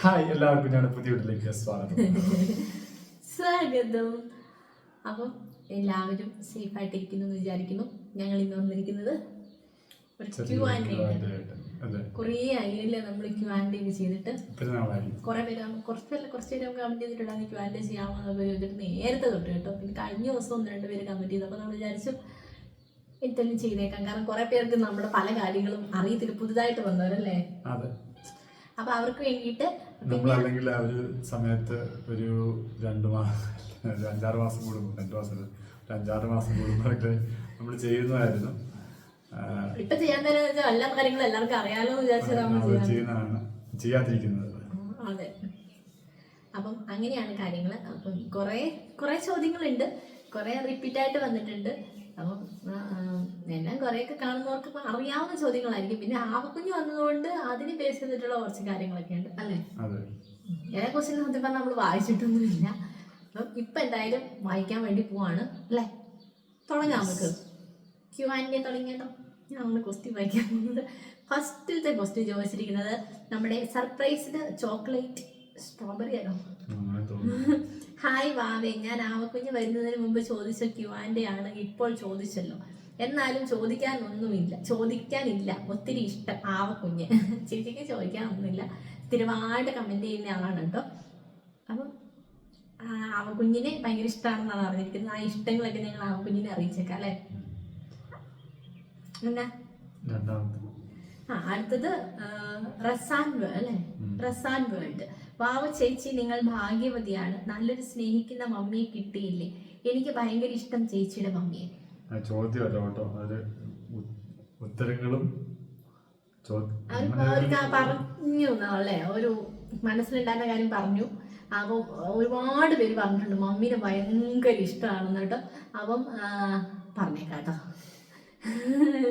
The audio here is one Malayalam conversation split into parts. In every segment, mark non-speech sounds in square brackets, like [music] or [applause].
ഹായ് എല്ലാവർക്കും ഞങ്ങളുടെ പുതിയ വീട്ടിലേക്ക് സ്വാഗതം. സ്വാഗതം. അപ്പം എല്ലാവരും സേഫ് ആയിട്ടിരിക്കുന്നു എന്ന് വിചാരിക്കുന്നു. ഞങ്ങൾ ഇന്ന് വന്നിരിക്കുന്നത് ഒരു ക്യൂ ആൻഡ് കുറേ ആയില്ലേ നമ്മൾ ക്യൂ ആൻഡ് ചെയ്തിട്ട്? കുറെ പേര് കുറച്ച് പേര് കുറച്ച് പേര് കമന്റ് ചെയ്തിട്ടുണ്ടായിരുന്നു ക്യൂ ആൻഡ് ചെയ്യാമെന്നൊക്കെ ചോദിച്ചിട്ട് നേരത്തെ തൊട്ട് കേട്ടോ. പിന്നെ കഴിഞ്ഞ ദിവസം ഒന്ന് രണ്ട് പേര് കമന്റ് ചെയ്തു. അപ്പോൾ നമ്മൾ വിചാരിച്ചു എന്തെങ്കിലും ചെയ്തേക്കാം. കാരണം കുറെ പേർക്ക് നമ്മുടെ പല കാര്യങ്ങളും അറിയത്തില്ല. പുതുതായിട്ട് വന്നവരല്ലേ? അപ്പൊ അവർക്ക് വേണ്ടിയിട്ട് നമ്മൾ അല്ലെങ്കിൽ ആ ഒരു സമയത്ത് ഒരു രണ്ട് മാസം അഞ്ചാറ് മാസം കൂടുമ്പോൾ രണ്ട് മാസം അഞ്ചാറ് മാസം കൂടുമ്പോഴൊക്കെ നമ്മൾ ചെയ്യുന്നതായിരുന്നു. ഇപ്പൊ ചെയ്യാൻ നേരം എല്ലാ കാര്യങ്ങളും എല്ലാവർക്കും അറിയാലോ ചെയ്യുന്നതാണ്. ചെയ്യാതിരിക്കുന്നത്. അതെ. അപ്പം അങ്ങനെയാണ് കാര്യങ്ങൾ അപ്പം കുറേ കുറേ ചോദ്യങ്ങളുണ്ട്. കുറേ റിപ്പീറ്റ് ആയിട്ട് വന്നിട്ടുണ്ട്. അപ്പം കുറേയൊക്കെ കാണുന്നവർക്ക് അറിയാവുന്ന ചോദ്യങ്ങളായിരിക്കും. പിന്നെ ആവക്കുഞ്ഞ് വന്നതുകൊണ്ട് അതിന് ബേസ് ചെയ്തിട്ടുള്ള കുറച്ച് കാര്യങ്ങളൊക്കെ ഉണ്ട് അല്ലേ? ഏറെ ക്വസ്റ്റ്യൻ സത്യം പറഞ്ഞാൽ നമ്മൾ വായിച്ചിട്ടൊന്നുമില്ല. അപ്പം ഇപ്പം എന്തായാലും വായിക്കാൻ വേണ്ടി പോവാണ് അല്ലേ? തുടങ്ങാം നമുക്ക്. ക്യൂ ആൻഡ് തുടങ്ങിയാലോ നമ്മൾ ക്വസ്റ്റ്യൻ വായിക്കാൻ പോകുന്നത്. ഫസ്റ്റിലത്തെ ക്വസ്റ്റ്യൻ ചോദിച്ചിരിക്കുന്നത് നമ്മുടെ സർപ്രൈസ്ഡ് ചോക്ലേറ്റ് സ്ട്രോബെറി ആണോ? ഹായ് [laughs] വാവേ. ഞാൻ ആവക്കുഞ്ഞ് വരുന്നതിന് മുമ്പ് ചോദിച്ച ക്യു ആൻഡ് ആണ്. ഇപ്പോൾ ചോദിച്ചല്ലോ. എന്നാലും ചോദിക്കാൻ ചോദിക്കാനൊന്നുമില്ല. ചോദിക്കാനില്ല. ഒത്തിരി ഇഷ്ടം. ആവ കുഞ്ഞ്. [laughs] ചേച്ചിക്ക് ചോദിക്കാൻ ഒന്നുമില്ല സ്ഥിരമായിട്ട് കമന്റ് ചെയ്യുന്ന ആളാണ് കേട്ടോ. അപ്പം ആവ കുഞ്ഞിനെ ഭയങ്കര ഇഷ്ടമാണെന്നാണ് അറിഞ്ഞിരിക്കുന്നത്. ആ ഇഷ്ടങ്ങളൊക്കെ ഞങ്ങൾ ആവക്കുഞ്ഞിനെ അറിയിച്ചേക്കാം അല്ലേ? എന്നാ? ആ അടുത്തത് റസാൻ വേൾഡ് അല്ലേ? റസാൻ വേൾഡ്. വാവ ചേച്ചി നിങ്ങൾ ഭാഗ്യവതിയാണ്. നല്ലൊരു സ്നേഹിക്കുന്ന മമ്മിയെ കിട്ടിയില്ലേ? എനിക്ക് ഭയങ്കര ഇഷ്ടം ചേച്ചിയുടെ മമ്മിയെ. ചോദ്യമല്ല കേട്ടോ. അത് ഉത്തരങ്ങളും പറഞ്ഞു അല്ലേ ഒരു മനസ്സിലുണ്ടായിരുന്ന കാര്യം പറഞ്ഞു. അപ്പം ഒരുപാട് പേര് പറഞ്ഞിട്ടുണ്ട്. മമ്മീനെ ഭയങ്കര ഇഷ്ടമാണെന്ന് കേട്ടോ. അപ്പം പറഞ്ഞേക്കാട്ടോ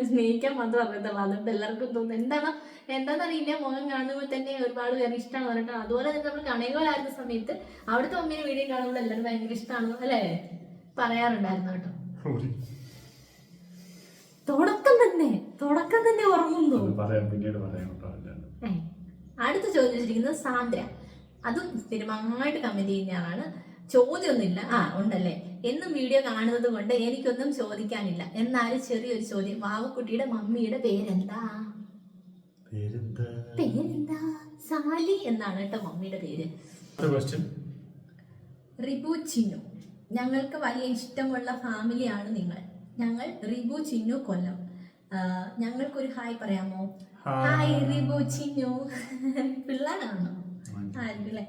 സ്നേഹിക്കാൻ മാത്രം അറിയത്തുള്ളൂ. അതുകൊണ്ട് എല്ലാവർക്കും തോന്നുന്നു. എന്താണ് എന്താണെന്നറിയില്ല. മുഖം കാണുമ്പോൾ തന്നെ ഒരുപാട് പേര് ഇഷ്ടമാണ് പറഞ്ഞിട്ട് അതുപോലെ തന്നെ നമ്മൾ കണയകോലായിരുന്ന സമയത്ത് അവിടുത്തെ മമ്മീനെ വീഡിയോ കാണുമ്പോൾ എല്ലാവരും ഭയങ്കര ഇഷ്ടമാണ് അല്ലേ? പറയാറുണ്ടായിരുന്നു കേട്ടോ. തുടക്കം തന്നെ തുടക്കം തന്നെ ഉറങ്ങുന്നു പറയാം പിന്നീട് പറയാം അടുത്ത ചോദ്യം ചോദിച്ചിരിക്കുന്നത് സാന്ദ്ര. അതും സ്ഥിരമായിട്ട് കമന്റ് ചെയ്യുന്ന ആളാണ് ചോദ്യമൊന്നുമില്ല. ആ ഉണ്ടല്ലേ? എന്നും വീഡിയോ കാണുന്നത് കൊണ്ട് എനിക്കൊന്നും ചോദിക്കാനില്ല. എന്നാലും ചെറിയൊരു ചോദ്യം. വാവക്കുട്ടിയുടെ മമ്മിയുടെ പേരെന്താ? പേരെന്താ? സാലി എന്നാണ് കേട്ടോ മമ്മിയുടെ പേര്. റിബു ചിന്നു. ഞങ്ങൾക്ക് വലിയ ഇഷ്ടമുള്ള ഫാമിലിയാണ് നിങ്ങൾ. ഞങ്ങൾ റിബു ചിന്നു കൊല്ലം. ഞങ്ങൾക്കൊരു ഹായ് പറയാമോ? ഹായ്. റിബു ചിന്നു. പിള്ളേരാണോ? ആയിരിക്കും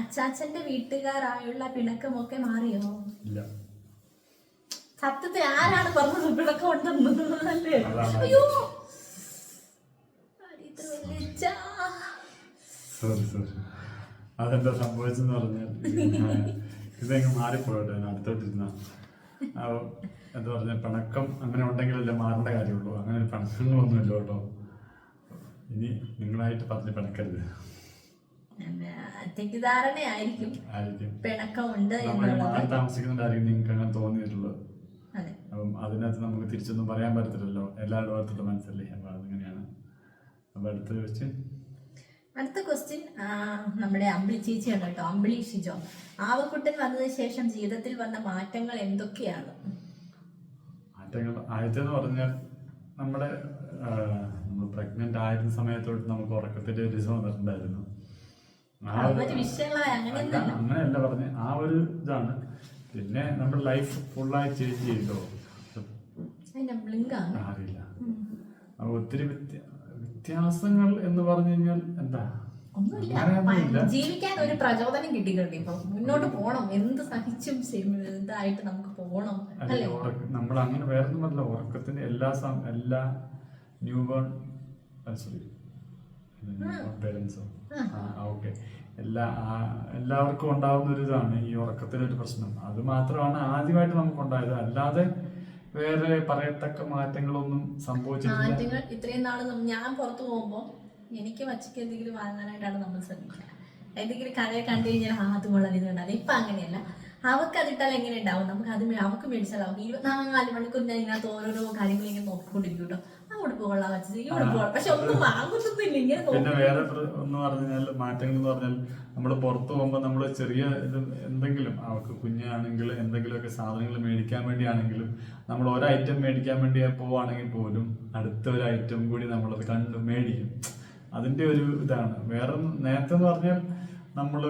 അച്ചാച്ചന്റെ വീട്ടുകാരായുള്ള പിണക്കമൊക്കെ മാറിയോ? ഇല്ല. സത്യത്തിൽ ആരാണ് പറഞ്ഞത് പിണക്കം ഉണ്ടെന്ന് അല്ലേ അയ്യോ. Sorry sorry. അതെന്താ സംഭവിച്ചെന്ന് പറഞ്ഞാൽ ഇതെങ്ങനെ ഇതങ്ങ് മാറിപ്പോയട്ടെ അടുത്തോട്ടിരുന്ന എന്താ പറഞ്ഞ പിണക്കം അങ്ങനെ ഉണ്ടെങ്കിലല്ലേ മാറേണ്ട കാര്യമുള്ളൂ. അങ്ങനെ ഒരു പിണക്കങ്ങളൊന്നുമില്ല കേട്ടോ. ഇനി നിങ്ങളായിട്ട് പറഞ്ഞ് പിണക്കരുത്. തെറ്റിദ്ധാരണയായിരിക്കും. പിണക്കമുണ്ട് മാറി താമസിക്കുന്നുണ്ടായിരിക്കും നിങ്ങൾക്ക് അങ്ങനെ തോന്നിയിട്ടുള്ളത് അപ്പം അതിനകത്ത് നമുക്ക് തിരിച്ചൊന്നും പറയാൻ പറ്റത്തില്ലല്ലോ. എല്ലാവരുടെ ഭാഗത്തുള്ള മനസ്സല്ലേ? അപ്പം അതിങ്ങനെയാണ്. അപ്പം അടുത്ത വെച്ച് അടുത്ത ക്വസ്റ്റ്യൻ നമ്മുടെ അമ്പിളി ചേച്ചിയാണ് കേട്ടോ. അമ്പിളി ഷിജോ. ആവക്കുട്ടൻ വന്നതിന് ശേഷം ജീവിതത്തിൽ വന്ന മാറ്റങ്ങൾ എന്തൊക്കെയാണ്? മാറ്റങ്ങൾ ആദ്യത്തെന്ന് പറഞ്ഞാൽ നമ്മുടെ നമ്മൾ പ്രഗ്നന്റ് ആയിരുന്ന സമയത്തോട്ട് നമുക്ക് ഉറക്കത്തിന്റെ ഒരു ദിവസം വന്നിട്ടുണ്ടായിരുന്നു അങ്ങനെയല്ല പറഞ്ഞ ആ ഒരു ഇതാണ്. പിന്നെ നമ്മുടെ ലൈഫ് ഫുള്ളായി ചേഞ്ച് ചെയ്തോ. അറിയില്ല. ഒത്തിരി വ്യത്യ- വ്യത്യാസങ്ങൾ എന്ന് പറഞ്ഞു കഴിഞ്ഞാൽ എന്താ? ഒന്നുമില്ല. ജീവിക്കാൻ ഒരു പ്രചോദനം കിട്ടിയിട്ടുണ്ട്. ഇപ്പൊ മുന്നോട്ട് പോണം എന്ത് സഹിച്ചും ഇതായിട്ട് നമുക്ക് പോണം നമ്മൾ അങ്ങനെ വേറെ ഒന്നും ഉറക്കത്തിന്റെ എല്ലാ എല്ലാ ന്യൂ ബോൺ സോറി പേരൻസോ ഓക്കെ എല്ലാ എല്ലാവർക്കും ഉണ്ടാവുന്ന ഒരു ഇതാണ് ഈ ഉറക്കത്തിന്റെ ഒരു പ്രശ്നം. അത് മാത്രമാണ് ആദ്യമായിട്ട് നമുക്ക് ഉണ്ടായത്. അല്ലാതെ വേറെ പറയത്തക്ക മാറ്റങ്ങളൊന്നും സംഭവിച്ചിട്ടില്ല. മാറ്റങ്ങൾ ഇത്രയും നാൾ ഞാൻ പുറത്തു പോകുമ്പോ എനിക്ക് വച്ചക്ക് എന്തെങ്കിലും വാങ്ങാനായിട്ടാണ് നമ്മൾ ശ്രമിക്കുക. എന്തെങ്കിലും കടയിൽ കണ്ടു കഴിഞ്ഞാൽ ആ അത് വളരെ ഇതുണ്ടാവില്ല ഇപ്പൊ അങ്ങനെയല്ല. അവർക്ക് അതിട്ടാൽ എങ്ങനെ ഉണ്ടാവും? നമുക്ക് അത് അവർക്ക് അവർക്ക് ഇരുപത്തിനാല് മണിക്കൂർ ഞാൻ ഇതിനകത്ത് ഓരോരോ കാര്യങ്ങൾ ഇങ്ങനെ നോക്കിക്കൊണ്ടിരിക്കും കേട്ടോ. ഉടുപ്പ് കൊള്ളാം വെച്ചത് ഈ ഉടുപ്പ് കൊള്ളാം പക്ഷെ ഒന്നും വാങ്ങുന്നില്ല ഇങ്ങനെ പിന്നെ വേറെ ഒന്ന് പറഞ്ഞാൽ മാറ്റങ്ങൾ എന്ന് പറഞ്ഞാൽ നമ്മൾ പുറത്ത് പോകുമ്പോൾ നമ്മൾ ചെറിയ ഇത് എന്തെങ്കിലും അവർക്ക് കുഞ്ഞാണെങ്കിൽ എന്തെങ്കിലുമൊക്കെ സാധനങ്ങൾ മേടിക്കാൻ വേണ്ടിയാണെങ്കിലും നമ്മൾ ഒരു ഐറ്റം മേടിക്കാൻ വേണ്ടി പോവുകയാണെങ്കിൽ പോലും അടുത്ത ഒരു ഐറ്റം കൂടി നമ്മളത് കണ്ട് മേടിക്കും. അതിന്റെ ഒരു ഇതാണ്. വേറെ നേരത്തെ എന്ന് പറഞ്ഞാൽ നമ്മൾ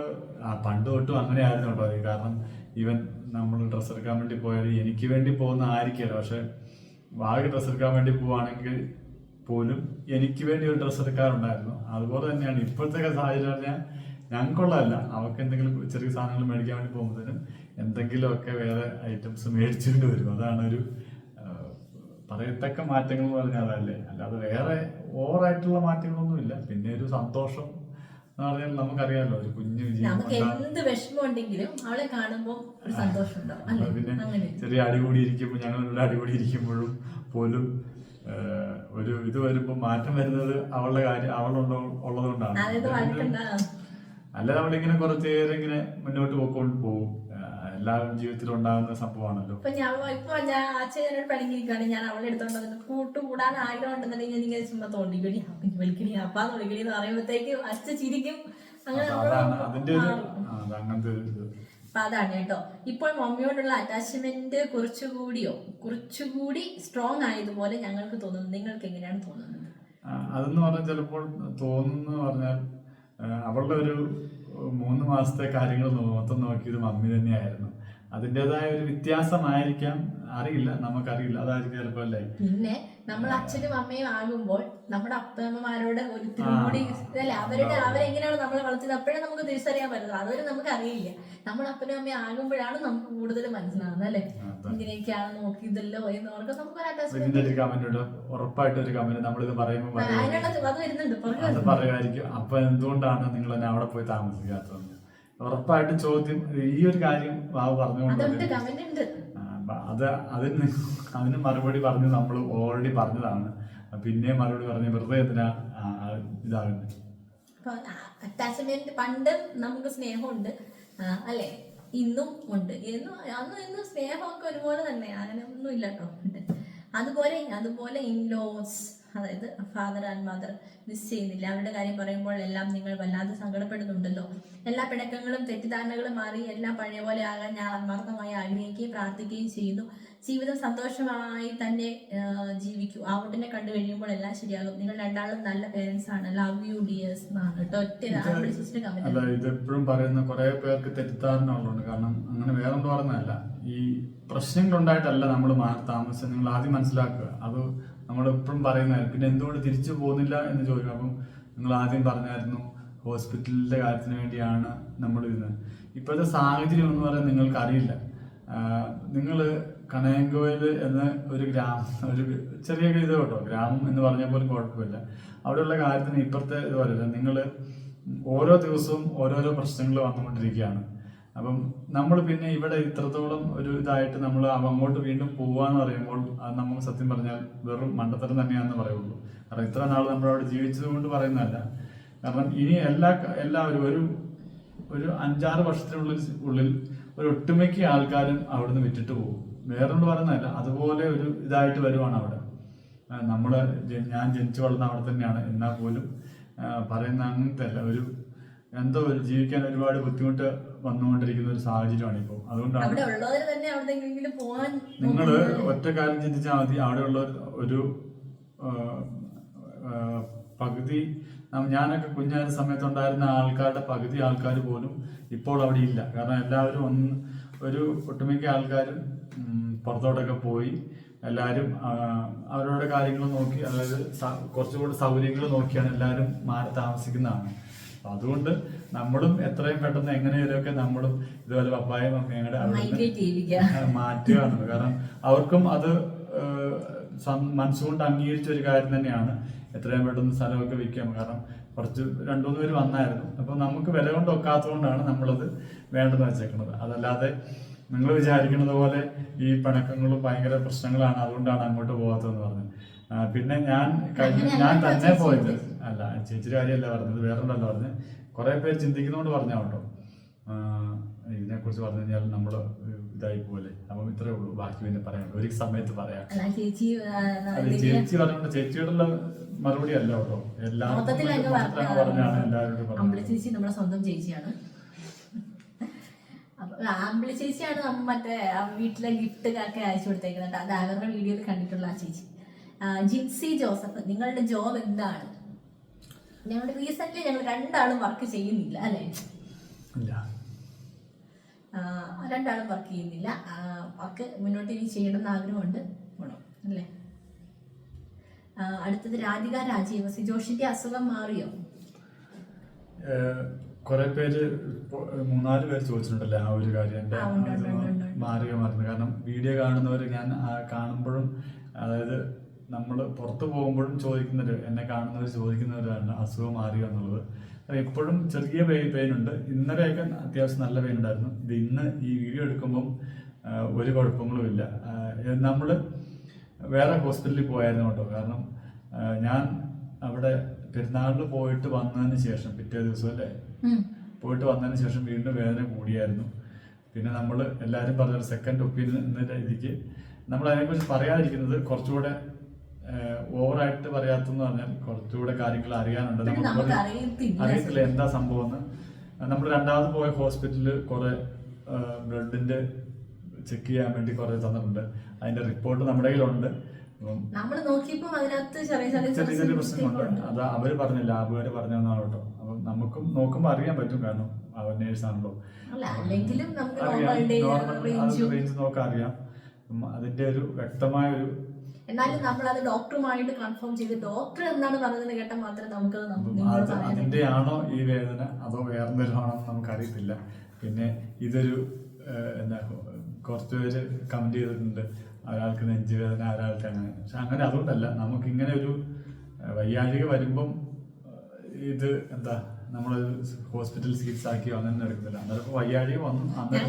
പണ്ട് തൊട്ടും അങ്ങനെ ആയിരുന്നു കേട്ടോ. കാരണം ഈവൻ നമ്മൾ ഡ്രസ്സ് എടുക്കാൻ വേണ്ടി പോയാൽ എനിക്ക് വേണ്ടി പോകുന്ന ആയിരിക്കില്ല പക്ഷെ വാഗ് ഡ്രസ്സ് എടുക്കാൻ വേണ്ടി പോവാണെങ്കിൽ പോലും എനിക്ക് വേണ്ടി ഒരു ഡ്രസ്സ് എടുക്കാറുണ്ടായിരുന്നു. അതുപോലെ തന്നെയാണ് ഇപ്പോഴത്തെ സാഹചര്യം പറഞ്ഞാൽ ഞങ്ങൾക്കുള്ളതല്ല. അവർക്ക് എന്തെങ്കിലും ചെറിയ സാധനങ്ങൾ മേടിക്കാൻ വേണ്ടി പോകുമ്പോഴത്തേനും എന്തെങ്കിലുമൊക്കെ വേറെ ഐറ്റംസ് മേടിച്ചുകൊണ്ട് വരും. അതാണ് ഒരു പറയത്തക്ക മാറ്റങ്ങൾ എന്ന് പറഞ്ഞാൽ അതല്ലേ. അല്ലാതെ വേറെ ഓവറായിട്ടുള്ള മാറ്റങ്ങളൊന്നുമില്ല. പിന്നെ ഒരു സന്തോഷം നമുക്കറിയാമല്ലോ ഒരു കുഞ്ഞു നമുക്ക് എന്ത് വിഷമം ഉണ്ടെങ്കിലും അവളെ കാണുമ്പോൾ ഒരു സന്തോഷം ഉണ്ടാവും പിന്നെ ചെറിയ അടികൂടി ഇരിക്കുമ്പോൾ ഞങ്ങളുടെ അടികൂടി ഇരിക്കുമ്പോഴും പോലും ഒരു ഇത് വരുമ്പോൾ മാറ്റം വരുന്നത് അവളുടെ കാര്യം അവളുള്ള ഉള്ളതുകൊണ്ടാണ്. അല്ല നമ്മളിങ്ങനെ കുറച്ച് ഇങ്ങനെ മുന്നോട്ട് പോയിക്കൊണ്ട് പോകും എല്ലാവരും ജീവിതത്തിലും ഉണ്ടാകുന്ന സംഭവമാണല്ലോ. ഇപ്പൊ ഞാൻ ഇപ്പൊ ഞാൻ അച്ഛൻ എന്നോട് ഞാൻ അവളെ എടുത്തോണ്ട് വന്നിട്ട് കൂട്ടുകൂടാൻ ആഗ്രഹം ഉണ്ടെന്നുണ്ടെങ്കിൽ ഞാൻ ഇങ്ങനെ ചുമ്മാ തോണ്ടിക്കടി അപ്പം വിളിക്കണി അപ്പാന്ന് വിളിക്കണി എന്ന് പറയുമ്പോഴത്തേക്ക് അച്ഛൻ ചിരിക്കും. അങ്ങനെ അപ്പൊ അതാണ് അതിന്റെ ഒരു ആ, അത് അങ്ങനത്തെ ഒരു ഇത്. അപ്പൊ അതാണ് കേട്ടോ. ഇപ്പോൾ മമ്മിയോടുള്ള അറ്റാച്ച്മെന്റ് കുറച്ചുകൂടിയോ കുറച്ചുകൂടി സ്ട്രോങ് ആയതുപോലെ ഞങ്ങൾക്ക് തോന്നുന്നു. നിങ്ങൾക്ക് എങ്ങനെയാണ് തോന്നുന്നത്? ആ, അതെന്ന് പറഞ്ഞാൽ ചിലപ്പോൾ തോന്നുന്നു പറഞ്ഞാൽ അവളുടെ ഒരു മൂന്ന് മാസത്തെ കാര്യങ്ങൾ മൊത്തം നോക്കിയത് മമ്മി തന്നെയായിരുന്നു. അതിന്റെതായ ഒരു വ്യത്യാസമായിരിക്കാം. അറിയില്ല നമുക്കറിയില്ല. അതായിരിക്കും ചിലപ്പോൾ അല്ലേ? പിന്നെ നമ്മൾ അച്ഛനും അമ്മയും ആകുമ്പോൾ നമ്മുടെ അപ്പമ്മമാരോട് ഒരു ആ. കൂടി അല്ലെ അവരുടെ അവരെങ്ങനെയാണ് നമ്മളെ വളർത്തിയത്? അപ്പോഴേ നമുക്ക് തിരിച്ചറിയാൻ പറ്റുന്നത് അതുവരെ നമുക്ക് അറിയില്ല. നമ്മൾ അപ്പനും അമ്മയും ആകുമ്പോഴാണ് നമുക്ക് കൂടുതൽ മനസ്സിലാവുന്നത് അല്ലേ. ഇങ്ങനെയൊക്കെയാണ് നോക്കിയതല്ലോ എന്ന് ഓർക്കും അറ്റാച്ച്മെന്റ് ഒരു കമന്റ് ഉണ്ട്. ഉറപ്പായിട്ടും ഒരു കമന്റ് നമ്മളിത് പറയുമ്പോൾ അത് വരുന്നുണ്ട്. പറയുമായിരിക്കും. അപ്പൊ എന്തുകൊണ്ടാണ് നിങ്ങൾ എന്നെ അവിടെ പോയി താമസിക്കാത്തത്? ഉറപ്പായിട്ടും ചോദ്യം ഈ ഒരു കാര്യം ബാബു പറഞ്ഞുകൊണ്ട് അത് അതിന് അതിന് മറുപടി പറഞ്ഞ് നമ്മൾ ഓൾറെഡി പറഞ്ഞതാണ്. പിന്നെ മറുപടി പറഞ്ഞ് വെറുതെ എന്തിനാ ഇതാകുന്നത് അറ്റാച്ച്മെന്റ് പണ്ട് നമുക്ക് സ്നേഹമുണ്ട്. അല്ലേ? ഇന്നും ഉണ്ട്. എന്നും അന്നും ഇന്നും സ്നേഹമൊക്കെ ഒരുപോലെ തന്നെ അങ്ങനെ ഒന്നും ഇല്ല കേട്ടോ. അതുപോലെ അതുപോലെ ഇൻലോസ് അതായത് ഫാദർ ആൻഡ് മദർ മിസ് ചെയ്യുന്നില്ല. അവരുടെ കാര്യം പറയുമ്പോൾ എല്ലാം നിങ്ങൾ വല്ലാതെ സങ്കടപ്പെടുന്നുണ്ടല്ലോ. എല്ലാ പിണക്കങ്ങളും തെറ്റിദ്ധാരണകളും മാറി എല്ലാം പഴയ പോലെ ആകാൻ ഞാൻ ആത്മാർത്ഥമായി ആഗ്രഹിക്കുകയും പ്രാർത്ഥിക്കുകയും ചെയ്യുന്നു. ജീവിതം സന്തോഷമായി തന്നെ ജീവിക്കൂ. ആ കുട്ടിനെ കണ്ടു കഴിയുമ്പോൾ എല്ലാം ശരിയാകും. നിങ്ങൾ രണ്ടാളും നല്ല പേരൻസ് ആണ്. ലവ് യു ഡിയേഴ്സ് എന്നാണ് കേട്ടോ. ഒറ്റ ഇതെപ്പോഴും പറയുന്ന കുറെ പേർക്ക് തെറ്റിദ്ധാരണ ഉള്ളതുകൊണ്ട്. കാരണം അങ്ങനെ വേറെ ഒന്നും പറഞ്ഞതല്ല. ഈ പ്രശ്നങ്ങൾ ഉണ്ടായിട്ടല്ല നമ്മൾ മാറി താമസിച്ചത്. നിങ്ങൾ ആദ്യം മനസ്സിലാക്കുക. അത് നമ്മൾ എപ്പോഴും പറയുന്നതായിരുന്നു പിന്നെ എന്തുകൊണ്ട് തിരിച്ചു പോകുന്നില്ല എന്ന് ചോദിക്കും. അപ്പം നിങ്ങൾ ആദ്യം പറഞ്ഞായിരുന്നു ഹോസ്പിറ്റലിന്റെ കാര്യത്തിന് വേണ്ടിയാണ് നമ്മൾ ഇരുന്നത് ഇപ്പോഴത്തെ സാഹചര്യം എന്ന് പറയാൻ നിങ്ങൾക്ക് അറിയില്ല നിങ്ങൾ കണയങ്കോയിൽ എന്ന ഒരു ഗ്രാമം ഒരു ചെറിയ ഇത് കേട്ടോ ഗ്രാമം എന്ന് പറഞ്ഞാൽ പോലും കുഴപ്പമില്ല. അവിടെയുള്ള കാര്യത്തിന് ഇപ്പുറത്തെ ഇത് പറയില്ല നിങ്ങൾ ഓരോ ദിവസവും ഓരോരോ പ്രശ്നങ്ങൾ വന്നുകൊണ്ടിരിക്കുകയാണ്. അപ്പം നമ്മൾ പിന്നെ ഇവിടെ ഇത്രത്തോളം ഒരു ഇതായിട്ട് നമ്മൾ അങ്ങോട്ട് വീണ്ടും പോവാന്ന് പറയുമ്പോൾ അത് നമ്മൾ സത്യം പറഞ്ഞാൽ വെറും മണ്ടത്തരം തന്നെയാണെന്ന് പറയുള്ളൂ. കാരണം ഇത്ര നാൾ നമ്മൾ അവിടെ ജീവിച്ചത് കൊണ്ട് പറയുന്നതല്ല. കാരണം ഇനി എല്ലാ എല്ലാവരും ഒരു ഒരു അഞ്ചാറ് വർഷത്തിനുള്ളിൽ ഉള്ളിൽ ഒരു ഒട്ടുമിക്ക ആൾക്കാരും അവിടുന്ന് വിറ്റിട്ട് പോകും. വേറൊന്നും പറയുന്നതല്ല. അതുപോലെ ഒരു ഇതായിട്ട് വരുവാണ് അവിടെ. നമ്മൾ ഞാൻ ജനിച്ചു വളർന്ന അവിടെ തന്നെയാണ്. എന്നാൽ പോലും പറയുന്ന അങ്ങനത്തെ അല്ല. ഒരു എന്തോ ഒരു ജീവിക്കാൻ ഒരുപാട് ബുദ്ധിമുട്ട് വന്നുകൊണ്ടിരിക്കുന്ന ഒരു സാഹചര്യമാണ് ഇപ്പോൾ അതുകൊണ്ടാണ് നിങ്ങൾ ഒറ്റ കാര്യം ചിന്തിച്ചാൽ മതി. അവിടെയുള്ള ഒരു- പകുതി ഞാനൊക്കെ കുഞ്ഞായ സമയത്തുണ്ടായിരുന്ന ആൾക്കാരുടെ പകുതി ആൾക്കാർ പോലും ഇപ്പോൾ അവിടെ ഇല്ല. കാരണം എല്ലാവരും ഒന്ന് ഒരു ഒട്ടുമിക്ക ആൾക്കാരും പുറത്തോട്ടൊക്കെ പോയി എല്ലാവരും അവരവരുടെ കാര്യങ്ങൾ നോക്കി അതായത് കുറച്ചുകൂടി സൗകര്യങ്ങൾ നോക്കിയാണ് എല്ലാവരും മാറി താമസിക്കുന്നതാണ്. അപ്പൊ അതുകൊണ്ട് നമ്മളും എത്രയും പെട്ടെന്ന് എങ്ങനെയൊക്കെ നമ്മളും ഇതുപോലെ പപ്പായും അമ്മയുടെ മാറ്റുകയാണ്. കാരണം അവർക്കും അത് മനസ്സുകൊണ്ട് അംഗീകരിച്ച ഒരു കാര്യം തന്നെയാണ് എത്രയും പെട്ടെന്ന് സ്ഥലമൊക്കെ വിൽക്കാം കാരണം കുറച്ച് രണ്ടു മൂന്ന് പേര് വന്നായിരുന്നു. അപ്പൊ നമുക്ക് വില കൊണ്ട് ഒക്കാത്തതുകൊണ്ടാണ് നമ്മളത് വേണ്ടെന്ന് വെച്ചേക്കുന്നത്. അതല്ലാതെ നിങ്ങൾ വിചാരിക്കുന്നത് പോലെ ഈ പണക്കങ്ങളും ഭയങ്കര പ്രശ്നങ്ങളാണ്. അതുകൊണ്ടാണ് അങ്ങോട്ട് പോകാത്തതെന്ന് പറഞ്ഞു ആ, പിന്നെ ഞാൻ കഴിഞ്ഞ ഞാൻ തന്നെ. പോയത്. അല്ല ചേച്ചിയുടെ കാര്യമല്ല പറഞ്ഞത് വേറൊണ്ടല്ലോ പറഞ്ഞത്. കുറേ പേര് ചിന്തിക്കുന്നതുകൊണ്ട് പറഞ്ഞ കേട്ടോ ഇതിനെക്കുറിച്ച് പറഞ്ഞു കഴിഞ്ഞാൽ നമ്മൾ ഇതായി പോലെ അപ്പം ഇത്രേ ഉള്ളൂ. ബാക്കി പിന്നെ പറയാം ഒരു സമയത്ത് പറയാം. ചേച്ചി ചേച്ചി പറഞ്ഞോണ്ട് ചേച്ചിയോടുള്ള മറുപടി അല്ല കേട്ടോ. എല്ലാവരും പറഞ്ഞാണ് എല്ലാവരോടും പറഞ്ഞത്. ചേച്ചി നമ്മുടെ സ്വന്തം ചേച്ചിയാണ്. അമ്പിളി ചേച്ചിയാണ് നമ്മ മറ്റേ വീട്ടിലെ ഗിഫ്റ്റ് ഒക്കെ അയച്ചു കൊടുത്തേക്കുന്നത്. അത് അവരുടെ വീഡിയോയിൽ കണ്ടിട്ടുള്ള ആ ചേച്ചി. ജിൻസി ജോസഫ് നിങ്ങളുടെ ജോബ് എന്താണ്? ഞങ്ങളുടെ റീസെന്റ് ഞങ്ങൾ രണ്ടാളും വർക്ക് ചെയ്യുന്നില്ല അല്ലേ? രണ്ടാളും വർക്ക് ചെയ്യുന്നില്ല. വർക്ക് മുന്നോട്ട് ഇനി ചെയ്യണമെന്ന് ആഗ്രഹമുണ്ട്. പോണം അല്ലേ? അടുത്തത് രാധിക രാജീവ്. സിജോഷിന്റെ അസുഖം മാറിയോ? കുറെ പേര് മൂന്നാൽ പേര് ചോദിച്ചിട്ടുണ്ടല്ലേ ആ ഒരു കാര്യം എന്റെ. മാറിയോ മാറുന്നു കാരണം വീഡിയോ കാണുന്നവർ ഞാൻ കാണുമ്പോഴും അതായത് നമ്മൾ പുറത്തു പോകുമ്പോഴും ചോദിക്കുന്നവര് എന്നെ കാണുന്നവർ ചോദിക്കുന്നവരാണ് അസുഖം മാറുക എന്നുള്ളത്. ഇപ്പോഴും ചെറിയ പെയിൻ ഉണ്ട് ഇന്നലെയൊക്കെ അത്യാവശ്യം നല്ല പെയിൻ ഉണ്ടായിരുന്നു ഇത് ഇന്ന് ഈ വീഡിയോ എടുക്കുമ്പം ഒരു കുഴപ്പങ്ങളും ഇല്ല. നമ്മൾ വേറെ ഹോസ്പിറ്റലിൽ പോയായിരുന്നു കേട്ടോ. കാരണം ഞാൻ അവിടെ പെരുന്നാളിൽ പോയിട്ട് വന്നതിന് ശേഷം പിറ്റേ ദിവസം അല്ലേ? പോയിട്ട് വന്നതിന് ശേഷം വീണ്ടും വേദന കൂടിയായിരുന്നു. പിന്നെ നമ്മൾ എല്ലാവരും പറഞ്ഞ സെക്കൻഡ് ഒപ്പീനിയൻ എന്ന രീതിക്ക് നമ്മൾ അതിനെക്കുറിച്ച് പറയാതിരിക്കുന്നത് കുറച്ചുകൂടെ ഓവറായിട്ട് പറയാത്തെന്ന് പറഞ്ഞാൽ കുറച്ചുകൂടെ കാര്യങ്ങൾ അറിയാനുണ്ട്. നമുക്ക് അറിയത്തില്ല. എന്താ സംഭവം എന്ന്. നമ്മൾ രണ്ടാമത് പോയ ഹോസ്പിറ്റലിൽ കുറെ ബ്ലഡിന്റെ ചെക്ക് ചെയ്യാൻ വേണ്ടി കുറെ തന്നിട്ടുണ്ട്. അതിന്റെ റിപ്പോർട്ട് നമ്മുടെ കയ്യിലുണ്ട്. നമ്മൾ അതിനകത്ത് ചെറിയ ചെറിയ ചെറിയ ചെറിയ പ്രശ്നങ്ങളുണ്ട്. അത് അവർ പറഞ്ഞില്ല ലാബുകാര് പറഞ്ഞാണ് കേട്ടോ. അപ്പം നമുക്കും നോക്കുമ്പോൾ അറിയാൻ പറ്റും കാരണം അവർ നേഴ്സാണല്ലോ. നമുക്ക് റേഞ്ചും നോക്കാൻ അറിയാം. അതിന്റെ ഒരു വ്യക്തമായ ഒരു എന്നാലും നമ്മൾ അത് ഡോക്ടറുമായിട്ട് കൺഫേം ചെയ്ത് ഡോക്ടർ എന്താണ് പറഞ്ഞത് കേട്ടാൽ മാത്രമേ നമുക്ക് അതിന്റെ ആണോ ഈ വേദന? അതോ വേറെന്തെങ്കിലും ആണോ എന്ന് നമുക്കറിയത്തില്ല. പിന്നെ ഇതൊരു എന്താ കുറച്ചുപേര് കമന്റ് ചെയ്തിട്ടുണ്ട്. ഒരാൾക്ക് നെഞ്ചുവേദന ഒരാൾക്ക് അങ്ങനെ. പക്ഷെ അങ്ങനെ അതുകൊണ്ടല്ല. നമുക്ക് ഇങ്ങനെ ഒരു വയ്യാഴിക വരുമ്പം ഇത് എന്താ നമ്മൾ ഹോസ്പിറ്റൽ ചികിത്സ ആക്കിയോ അങ്ങനെ എടുക്കുന്നില്ല. അന്നേരം വയ്യാഴിക വന്നു അന്നേരം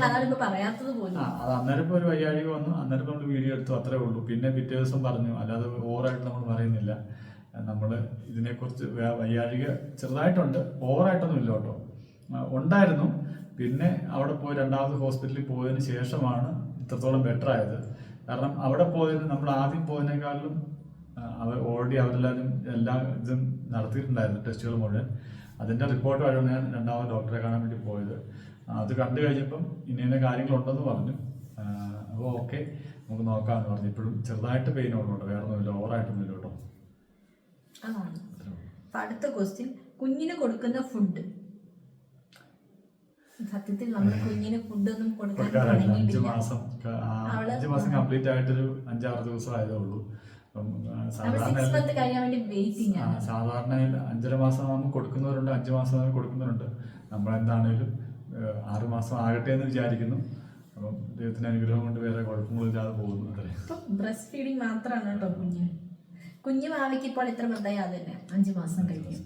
അത് അന്നേരം ഇപ്പോൾ ഒരു വയ്യാഴിക വന്നു അന്നേരം നമ്മൾ വീഡിയോ എടുത്തു അത്രേ ഉള്ളൂ. പിന്നെ പിറ്റേ ദിവസം പറഞ്ഞു അല്ലാതെ ഓവറായിട്ട് നമ്മൾ പറയുന്നില്ല. നമ്മൾ ഇതിനെക്കുറിച്ച് വയ്യാഴിക ചെറുതായിട്ടുണ്ട് ഓവറായിട്ടൊന്നും ഇല്ല കേട്ടോ. ഉണ്ടായിരുന്നു. പിന്നെ അവിടെ പോയി രണ്ടാമത് ഹോസ്പിറ്റലിൽ പോയതിന് ശേഷമാണ് ഇത്രത്തോളം ബെറ്റർ ആയത് കാരണം അവിടെ പോയത് നമ്മൾ ആദ്യം പോയതിനേക്കാളും അവർ ഓൾറെഡി അവരെല്ലാവരും എല്ലാ ഇതും നടത്തിയിട്ടുണ്ടായിരുന്നു ടെസ്റ്റുകൾ മുഴുവൻ. അതിന്റെ റിപ്പോർട്ട് വഴിയാണ് ഞാൻ രണ്ടാമത് ഡോക്ടറെ കാണാൻ വേണ്ടി പോയത്. അത് കണ്ടു കഴിഞ്ഞപ്പം ഇന്ന ഇന്ന കാര്യങ്ങളുണ്ടെന്ന് പറഞ്ഞു. അപ്പോൾ ഓക്കെ നമുക്ക് നോക്കാമെന്ന് പറഞ്ഞു. ഇപ്പോഴും ചെറുതായിട്ട് പെയിൻ ഉള്ളുണ്ട് വേറെ ഒന്നുമില്ല ഓവറായിട്ടൊന്നുമില്ല കേട്ടോ. അടുത്ത ക്വസ്റ്റ്യൻ കുഞ്ഞിന് കൊടുക്കുന്ന ഫുഡ് സത്യത്തിൽ നമ്മുടെ കുഞ്ഞിന് ഫുഡൊന്നും കൊടുക്കാറില്ല. അഞ്ച് മാസം അഞ്ച് മാസം കംപ്ലീറ്റ് ആയിട്ടൊരു അഞ്ചാറ് ദിവസം ആയതേ ഉള്ളൂ സാധാരണ സാധാരണ അഞ്ചര മാസം ആകുമ്പോൾ കൊടുക്കുന്നവരുണ്ട് അഞ്ചു മാസം ആകുമ്പോൾ കൊടുക്കുന്നവരുണ്ട്. നമ്മളെന്താണേലും ആറു മാസം ആകട്ടെ എന്ന് വിചാരിക്കുന്നു. അപ്പം ദൈവത്തിന്റെ അനുഗ്രഹം കൊണ്ട് വേറെ കുഴപ്പങ്ങളില്ലാതെ പോകുന്നു അത്രേ. ബ്രസ്റ്റ് ഫീഡിങ് മാത്രമാണ് കേട്ടോ കുഞ്ഞ്. കുഞ്ഞു ഭാവിക്ക് ഇപ്പോൾ ഇത്ര ബന്ധമായി അതന്നെ അഞ്ചു അഞ്ച് മാസം. കഴിഞ്ഞു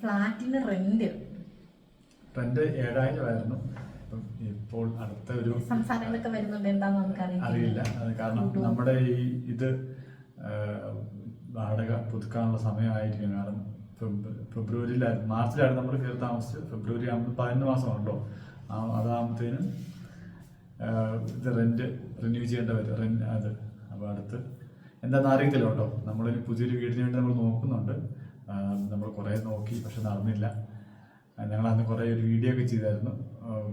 ഫ്ലാറ്റിന് റെന്റ് റെന്റ് ഏഴായിരം ആയിരുന്നു ഇപ്പോൾ അടുത്ത ഒരു വരുന്നുണ്ട്. നമുക്കറിയാം അറിയില്ല. അത് കാരണം നമ്മുടെ ഈ ഇത് വാടക പുതുക്കാനുള്ള സമയമായിരിക്കും കാരണം ഫെബ്രു- ഫെബ്രുവരിയിലായിരുന്നു. മാർച്ചിലായിരുന്നു നമ്മൾ കയറി താമസിച്ചത്. ഫെബ്രുവരി ആകുമ്പോൾ പതിനൊന്ന് മാസമാണല്ലോ. ആ അതാകുമ്പോഴത്തേനും ഇത് റെന്റ് റിന്യൂ ചെയ്യേണ്ട വരും. റെന്റ് അത് അപ്പോൾ അടുത്ത് എന്താണെന്ന് അറിയത്തില്ല കേട്ടോ. നമ്മളൊരു പുതിയൊരു വീടിന് വേണ്ടി നമ്മൾ നോക്കുന്നുണ്ട്. നമ്മൾ കുറേ നോക്കി പക്ഷെ നടന്നില്ല. ഞങ്ങൾ അന്ന് കുറേ ഒരു വീഡിയോ ഒക്കെ ചെയ്തായിരുന്നു.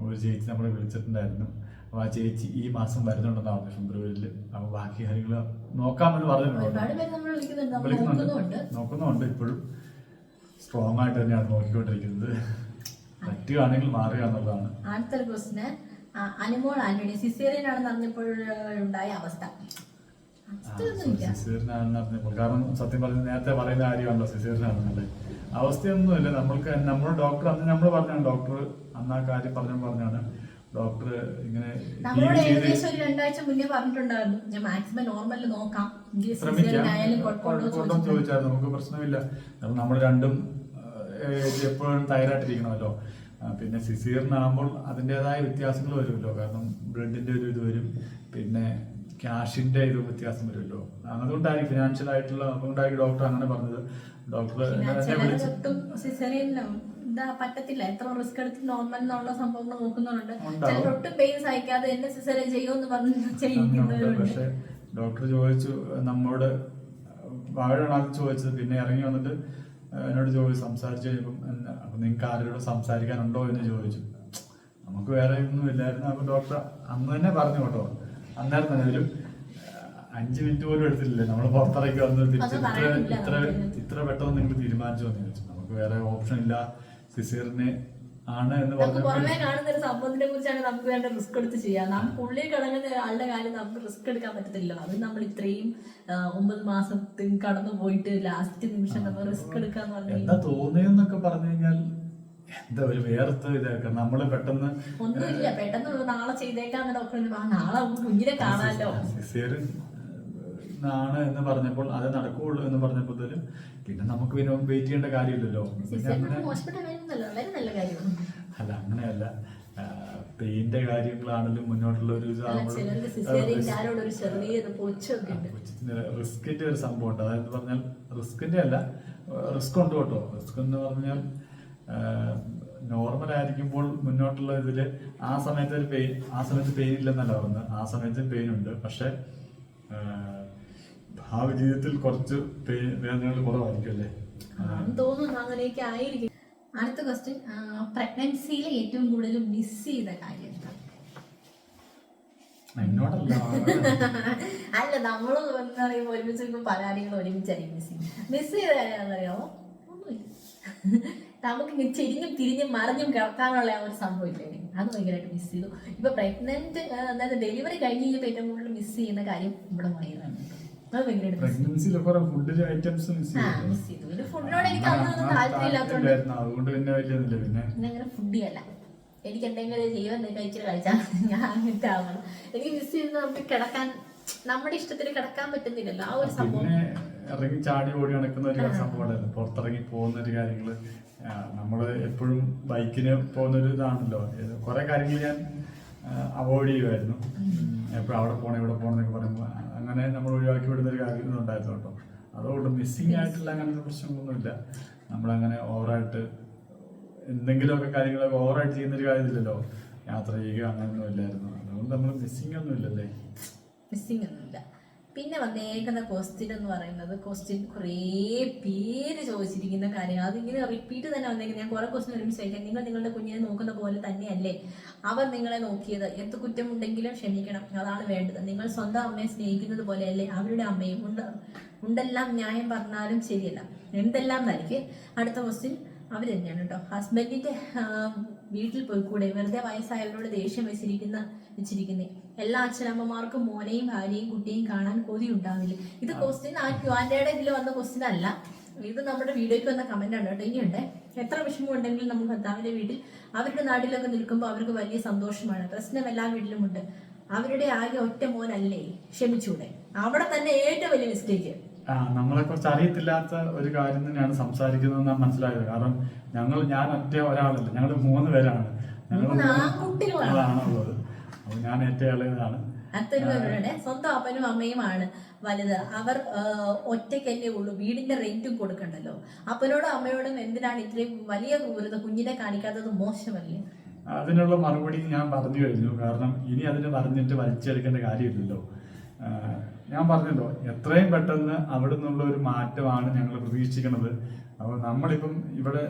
ഒരു ചേച്ചി നമ്മളെ വിളിച്ചിട്ടുണ്ടായിരുന്നു. അപ്പോൾ ആ ചേച്ചി ഈ മാസം വരുന്നുണ്ടെന്ന് പറഞ്ഞു ഫെബ്രുവരിയിൽ. അപ്പോൾ ബാക്കി കാര്യങ്ങൾ നോക്കാമെന്ന് പറഞ്ഞിട്ടുണ്ട്. നമ്മൾ വിളിക്കുന്നുണ്ട്. നോക്കുന്നുണ്ട് ഇപ്പോഴും. സ്ട്രോങ് ആയിട്ട് തന്നെയാണ് നോക്കിക്കൊണ്ടിരിക്കുന്നത്. പറ്റുകയാണെങ്കിൽ മാറുക എന്നുള്ളതാണ്. അടുത്തൊരു ക്വസ്റ്റിന് അനുമോൾ ആന്റണി സിസേറിയൻ ആണെന്ന് അറിഞ്ഞപ്പോഴുണ്ടായ അവസ്ഥ. അറിഞ്ഞപ്പോൾ. കാരണം സത്യം പറഞ്ഞ നേരത്തെ പറയുന്ന കാര്യമാണല്ലോ സിസേറിനാണെന്നല്ലേ അവസ്ഥയൊന്നുമില്ല. നമ്മൾക്ക് നമ്മൾ ഡോക്ടർ അന്ന് നമ്മൾ പറഞ്ഞാണ് ഡോക്ടർ അന്ന് ആ കാര്യം പറഞ്ഞു പറഞ്ഞാണ് ഡോക്ടർ ഇങ്ങനെ നമ്മളോട് heal ഏകദേശം ഒരു രണ്ടാഴ്ച മുന്നേ പറഞ്ഞിട്ടുണ്ടായിരുന്നു. ഞാൻ മാക്സിമം നോർമൽ നോക്കാം. ശ്രമിക്കാം. ചോദിച്ചാൽ നമുക്ക് പ്രശ്നമില്ല. നമ്മൾ രണ്ടും എപ്പോഴും തയ്യാറായിട്ടിരിക്കണമല്ലോ. പിന്നെ സിസീറിനാകുമ്പോൾ അതിന്റെതായ വ്യത്യാസങ്ങൾ വരുമല്ലോ. കാരണം ബ്ലഡിന്റെ ഒരു ഇത് വരും. പിന്നെ ക്യാഷിന്റെ ഇത് വ്യത്യാസം വരുമല്ലോ. അതുകൊണ്ടായി ഫിനാൻഷ്യൽ ആയിട്ടുള്ള അതുകൊണ്ടായി ഡോക്ടർ അങ്ങനെ പറഞ്ഞത്. ഡോക്ടർ പറ്റത്തില്ല. എത്ര റിസ്ക് എടുത്ത് നോർമൽ എന്നുള്ള സംഭവങ്ങൾ നോക്കുന്നവരുണ്ട്. ഒട്ടും പെയിൻ സഹിക്കാതെ എന്നെ സിസേറിയൻ ചെയ്യുമെന്ന് പറഞ്ഞ് അങ്ങനെയുണ്ട് ചെയ്യിക്കുന്നവരുണ്ട് പക്ഷെ ഡോക്ടർ ചോദിച്ചു നമ്മോട് വാഴയാണ് അത് ചോദിച്ചത്. പിന്നെ ഇറങ്ങി വന്നിട്ട് എന്നോട് ചോദിച്ചു സംസാരിച്ചു കഴിഞ്ഞപ്പം അപ്പൊ നിങ്ങൾക്ക് ആരോട് സംസാരിക്കാനുണ്ടോ? എന്ന് ചോദിച്ചു. നമുക്ക് വേറെ ഒന്നും ഇല്ലായിരുന്നു. അപ്പൊ ഡോക്ടർ അന്ന് തന്നെ പറഞ്ഞു കേട്ടോ അന്നേരം തന്നെ ഒരു അഞ്ച് മിനിറ്റ് പോലും എടുത്തില്ലേ നമ്മൾ പുറത്തിറക്കി വന്ന് തിരിച്ച് ഇത്ര ഇത്ര പെട്ടെന്ന് നിങ്ങൾ തീരുമാനിച്ചു വന്നു ചോദിച്ചു. നമുക്ക് വേറെ ഓപ്ഷൻ ഇല്ല. സിസീറിനെ ആണ് എന്ന് നമുക്ക് പുറമേ കാണുന്ന ഒരു സംഭവത്തിനെ കുറിച്ചാണ് നമുക്ക് വേണ്ട റിസ്ക് എടുത്ത് ചെയ്യാം. നമുക്ക് ഉള്ളിൽ കിടങ്ങുന്ന ആളുടെ കാര്യം നമുക്ക് റിസ്ക് എടുക്കാൻ പറ്റത്തില്ല അത് നമ്മൾ ഇത്രയും ഒമ്പത് മാസത്തിൽ കടന്നു പോയിട്ട് ലാസ്റ്റ് നിമിഷം നമ്മൾ റിസ്ക് എടുക്കാന്ന് പറഞ്ഞു എന്താ തോന്നിയെന്നൊക്കെ പറഞ്ഞു കഴിഞ്ഞാൽ എന്താ ഒരു വേർത്ത് ഇതൊക്കെ നമ്മൾ പെട്ടെന്ന് ഒന്നുമില്ല പെട്ടെന്ന് നാളെ ചെയ്തേക്കാന്ന് ഡോക്ടർ ആ നാളെ നമുക്ക് കുഞ്ഞിനെ കാണാമല്ലോ സിസേറിയൻ ആണ് എന്ന് പറഞ്ഞപ്പോൾ അത് നടക്കുകയുള്ളൂ എന്ന് പറഞ്ഞപ്പോഴത്തേലും പിന്നെ നമുക്ക് പിന്നെ വെയിറ്റ് ചെയ്യേണ്ട കാര്യമില്ലല്ലോ. അല്ല അങ്ങനെയല്ല. പെയിന്റെ കാര്യങ്ങളാണെങ്കിലും മുന്നോട്ടുള്ള ഒരു റിസ്കിന്റെ ഒരു സംഭവം ഉണ്ട്. അതായത് പറഞ്ഞാൽ റിസ്കിന്റെ അല്ല റിസ്ക് ഉണ്ട് കേട്ടോ. റിസ്ക് എന്ന് പറഞ്ഞാൽ നോർമൽ ആയിരിക്കുമ്പോൾ മുന്നോട്ടുള്ള ഇതിൽ ആ സമയത്ത് ഒരു പെയിൻ ആ സമയത്ത് പെയിൻ ഇല്ലെന്നല്ല പറഞ്ഞത് ആ സമയത്ത് പെയിൻ ഉണ്ട്. പക്ഷെ ഭാവി ജീവിതത്തിൽ കുറച്ച് പെയിൻ വേദനകൾ കുറവായിരിക്കും അല്ലേ? തോന്നുന്നു അങ്ങനെയൊക്കെ ആയിരിക്കും. അടുത്ത ക്വസ്റ്റ്യൻ പ്രഗ്നൻസിയിൽ ഏറ്റവും കൂടുതൽ മിസ് ചെയ്ത കാര്യം എന്താ? എന്നോടല്ല. [laughs] അല്ല നമ്മൾ എന്താ പറയുക ഒരുമിച്ച് കാര്യങ്ങളും ഒരുമിച്ചായിരിക്കും മിസ് ചെയ്യും മിസ് ചെയ്ത കാര്യം എന്താണെന്നറിയാമോ ഒന്നുമില്ല. നമുക്ക് ഇങ്ങനെ ചെരിഞ്ഞും തിരിഞ്ഞും മറിഞ്ഞും കിടക്കാനുള്ള ആ ഒരു സംഭവം ഇല്ലേ അത് ഭയങ്കരമായിട്ട് മിസ് ചെയ്തു. ഇപ്പൊ പ്രഗ്നന്റ് അതായത് ഡെലിവറി കഴിഞ്ഞ് കഴിഞ്ഞപ്പോൾ ഏറ്റവും കൂടുതൽ മിസ് ചെയ്യുന്ന കാര്യം ഇവിടെ പറയുന്നതാണ് അത് ഭയങ്കരമായിട്ട് ഐറ്റംസ് മിസ് ചെയ്തു. പിന്നെ ഫുഡിനോട് എനിക്ക് അന്നൊന്നും താല്പര്യമില്ലാത്തതുകൊണ്ട് പിന്നെ അങ്ങനെ ഫുഡി അല്ല. എനിക്ക് എന്തെങ്കിലും ജീവൻ കഴിച്ചിട്ട് കഴിച്ചാൽ ഞാൻ അങ്ങനത്തെ ആവണം എനിക്ക് മിസ് ചെയ്ത് നമുക്ക് കിടക്കാൻ നമ്മുടെ ഇഷ്ടത്തിന് കിടക്കാൻ പറ്റുന്നില്ലല്ലോ. ആ ഒരു സംഭവം. ഇറങ്ങി ചാടി ഓടി നടക്കുന്ന ഒരു സംഭവമായിരുന്നു പുറത്തിറങ്ങി പോകുന്ന ഒരു കാര്യങ്ങൾ. ആ, നമ്മൾ എപ്പോഴും ബൈക്കിന് പോകുന്നൊരു ഇതാണല്ലോ കുറേ കുറെ കാര്യങ്ങൾ ഞാൻ അവോയ്ഡ് ചെയ്യുമായിരുന്നു എപ്പോഴും അവിടെ പോകണം ഇവിടെ പോകണം എന്നൊക്കെ പറയുമ്പോൾ അങ്ങനെ നമ്മൾ ഒഴിവാക്കി വിടുന്ന ഒരു കാര്യം ഉണ്ടായിരുന്നു കേട്ടോ. അതുകൊണ്ട് മിസ്സിങ് ആയിട്ടുള്ള അങ്ങനത്തെ പ്രശ്നങ്ങളൊന്നുമില്ല. നമ്മളങ്ങനെ ഓവറായിട്ട് എന്തെങ്കിലുമൊക്കെ കാര്യങ്ങളൊക്കെ ഓവറായിട്ട് ചെയ്യുന്നൊരു കാര്യമില്ലല്ലോ. യാത്ര ചെയ്യുക അങ്ങനെയൊന്നും ഇല്ലായിരുന്നു. അതുകൊണ്ട് നമ്മൾ മിസ്സിങ് ഒന്നും ഇല്ലല്ലേ മിസ്സിങ് ഒന്നുമില്ല. പിന്നെ വന്നേക്കുന്ന ക്വസ്റ്റ്യൻ എന്ന് പറയുന്നത് ക്വസ്റ്റ്യൻ കുറേ പേര് ചോദിച്ചിരിക്കുന്ന കാര്യങ്ങൾ അതിങ്ങനെ റിപ്പീറ്റ് തന്നെ വന്നേക്കുന്നത് ഞാൻ കുറേ ക്വസ്റ്റ്യൻ ഒരുമിച്ച് ചോദിക്കാം നിങ്ങൾ നിങ്ങളുടെ കുഞ്ഞിനെ നോക്കുന്ന പോലെ തന്നെയല്ലേ? അവർ നിങ്ങളെ നോക്കിയത്. എന്ത് കുറ്റമുണ്ടെങ്കിലും ക്ഷമിക്കണം. അതാണ് വേണ്ടത്. നിങ്ങൾ സ്വന്തം അമ്മയെ സ്നേഹിക്കുന്നത് പോലെയല്ലേ അവരുടെ അമ്മയും? ഉണ്ട്. ഉണ്ടെല്ലാം ന്യായം പറഞ്ഞാലും ശരിയല്ല. എന്തെല്ലാം നൽകി അടുത്ത ക്വസ്റ്റ്യൻ അവർ തന്നെയാണ് കേട്ടോ. ഹസ്ബൻഡിന്റെ വീട്ടിൽ പോയി കൂടെ വെറുതെ വയസ്സായവരോട് ദേഷ്യം വെച്ചിരിക്കുന്ന വെച്ചിരിക്കുന്നേ. എല്ലാ അച്ഛനമ്മമാർക്കും മോനെയും ഭാര്യയും കുട്ടിയും കാണാൻ കൊതി ഉണ്ടാവില്ല. ഇത് ക്വസ്റ്റ്യൻ ആ ക്യുവാൻഡയുടെ ഇതിൽ വന്ന ക്വസ്റ്റ്യൻ അല്ല. ഇത് നമ്മുടെ വീഡിയോയ്ക്ക് വന്ന കമന്റ് ആണ് കേട്ടോ. ഇനിയുണ്ട്. എത്ര വിഷമം ഉണ്ടെങ്കിലും നമ്മൾ ഭർത്താവിന്റെ വീട്ടിൽ അവരുടെ നാട്ടിലൊക്കെ നിൽക്കുമ്പോൾ അവർക്ക് വലിയ സന്തോഷമാണ്. പ്രശ്നം എല്ലാ വീട്ടിലുമുണ്ട് അവരുടെ ആകെ ഒറ്റ മോനല്ലേ? ക്ഷമിച്ചൂടെ. അവിടെ തന്നെ ഏറ്റവും വലിയ മിസ്റ്റേക്ക് ആ നമ്മളെ കുറിച്ച് അറിയത്തില്ലാത്ത ഒരു കാര്യം തന്നെയാണ് ഞാൻ മനസ്സിലായത്. കാരണം ഞങ്ങൾ ഞാൻ ഒറ്റ ഒരാളല്ല. ഞങ്ങൾ മൂന്ന് പേരാണ്. ഞങ്ങൾ. ആണുള്ളത്. ഞാൻ ഏറ്റവും ഇളയതാണ്. സ്വന്തം അപ്പനും അമ്മയുമാണ് വലുത്. അവർ ഒറ്റയ്ക്കല്ലേ ഉള്ളൂ. വീടിന്റെ റെന്റും കൊടുക്കണ്ടല്ലോ. അപ്പനോടും അമ്മയോടും എന്തിനാണ് ഇത്രയും വലിയ ക്രൂരത കുഞ്ഞിനെ കാണിക്കാത്തത് മോശമല്ലേ? അതിനുള്ള മറുപടി ഞാൻ പറഞ്ഞു കഴിഞ്ഞു. കാരണം ഇനി അതിന് പറഞ്ഞിട്ട് വലിച്ചെടുക്കേണ്ട കാര്യമില്ലല്ലോ. ഞാൻ പറഞ്ഞല്ലോ എത്രയും പെട്ടെന്ന് അവിടെ നിന്നുള്ള ഒരു മാറ്റമാണ് ഞങ്ങൾ പ്രതീക്ഷിക്കുന്നത്. അപ്പോൾ നമ്മളിപ്പം ഇവിടെ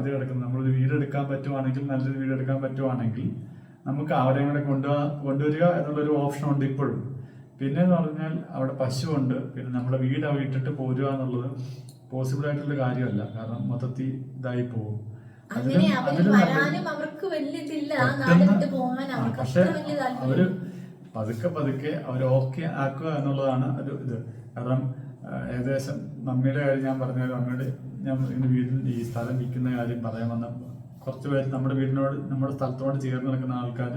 ഇത് കിടക്കുന്നത് നമ്മളൊരു വീട് എടുക്കാൻ പറ്റുവാണെങ്കിൽ നല്ലൊരു വീട് എടുക്കാൻ പറ്റുവാണെങ്കിൽ നമുക്ക് അവരെയും കൂടെ കൊണ്ടുപോകാ കൊണ്ടുവരിക എന്നുള്ളൊരു ഓപ്ഷൻ ഉണ്ട് ഇപ്പോഴും. പിന്നെ എന്ന് പറഞ്ഞാൽ അവിടെ പശുവുണ്ട്. പിന്നെ നമ്മുടെ വീട് ഇട്ടിട്ട് പോരുക എന്നുള്ളത് പോസിബിൾ ആയിട്ടുള്ള കാര്യമല്ല. കാരണം മൊത്തത്തിൽ ഇതായി പോകും. പക്ഷെ അവർ പതുക്കെ പതുക്കെ അവർ ഓക്കെ ആക്കുക എന്നുള്ളതാണ് ഒരു ഇത്. കാരണം ഏകദേശം മമ്മിയുടെ കാര്യം ഞാൻ പറഞ്ഞ മമ്മിയുടെ ഞാൻ വീട്ടിൽ ഈ സ്ഥലം വിൽക്കുന്ന കാര്യം പറയാൻ വന്ന കുറച്ച് പേര് നമ്മുടെ വീടിനോട് നമ്മുടെ സ്ഥലത്തോട് ചേർന്ന് നിൽക്കുന്ന ആൾക്കാർ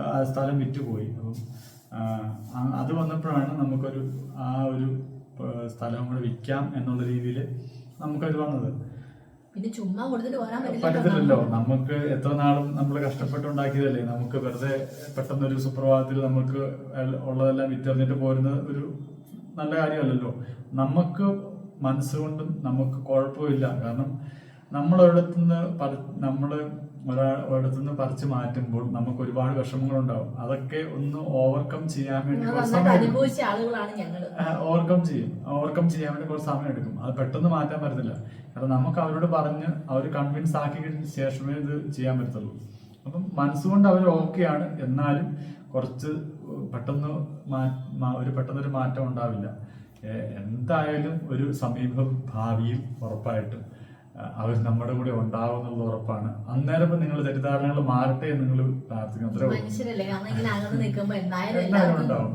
ആ സ്ഥലം വിറ്റുപോയി. അപ്പം അത് വന്നപ്പോഴാണ് നമുക്കൊരു ആ ഒരു സ്ഥലം കൂടെ വിൽക്കാം എന്നുള്ള രീതിയിൽ നമുക്കത് വന്നത്. പിന്നെ ചുമ്മാ പറ്റത്തില്ലല്ലോ. നമുക്ക്. എത്ര നാളും നമ്മൾ കഷ്ടപ്പെട്ടുണ്ടാക്കിയതല്ലേ? നമുക്ക് വെറുതെ പെട്ടെന്ന് ഒരു സുപ്രഭാതത്തിൽ നമുക്ക് ഉള്ളതെല്ലാം വിറ്ററിഞ്ഞിട്ട് പോരുന്ന ഒരു നല്ല കാര്യമല്ലല്ലോ. നമുക്ക് മനസ്സുകൊണ്ടും നമുക്ക് കുഴപ്പമില്ല. കാരണം നമ്മളൊരിടത്തുനിന്ന് പറ നമ്മൾ ഒരാൾ ഒരിടത്തുനിന്ന് പറിച്ചു മാറ്റുമ്പോൾ നമുക്ക് ഒരുപാട് വിഷമങ്ങളുണ്ടാവും. അതൊക്കെ ഒന്ന് ഓവർകം ചെയ്യാൻ വേണ്ടി കുറച്ച് സമയം ഓവർകം ചെയ്യും. ഓവർകം ചെയ്യാൻ വേണ്ടി കുറച്ച് സമയം എടുക്കും. അത് പെട്ടെന്ന് മാറ്റാൻ പറ്റത്തില്ല. കാരണം നമുക്ക് അവരോട് പറഞ്ഞ് അവർ കൺവിൻസ് ആക്കി കഴിഞ്ഞ ശേഷമേ ഇത് ചെയ്യാൻ പറ്റത്തുള്ളൂ. അപ്പം മനസ്സുകൊണ്ട് അവർ ഓക്കെയാണ് എന്നാലും കുറച്ച് പെട്ടെന്ന് ഒരു പെട്ടെന്നൊരു മാറ്റം ഉണ്ടാവില്ല. എന്തായാലും ഒരു സമീപ ഭാവിയിൽ ഉറപ്പായിട്ടും അവർ നമ്മുടെ കൂടെ ഉണ്ടാവും എന്നുള്ള ഉറപ്പാണ്. അന്നേരം ഇപ്പൊ നിങ്ങൾ തെറ്റിദ്ധാരണകൾ മാറട്ടെ എന്ന് നിങ്ങൾ പ്രാർത്ഥിക്കണം എന്തായാലും ഉണ്ടാവും.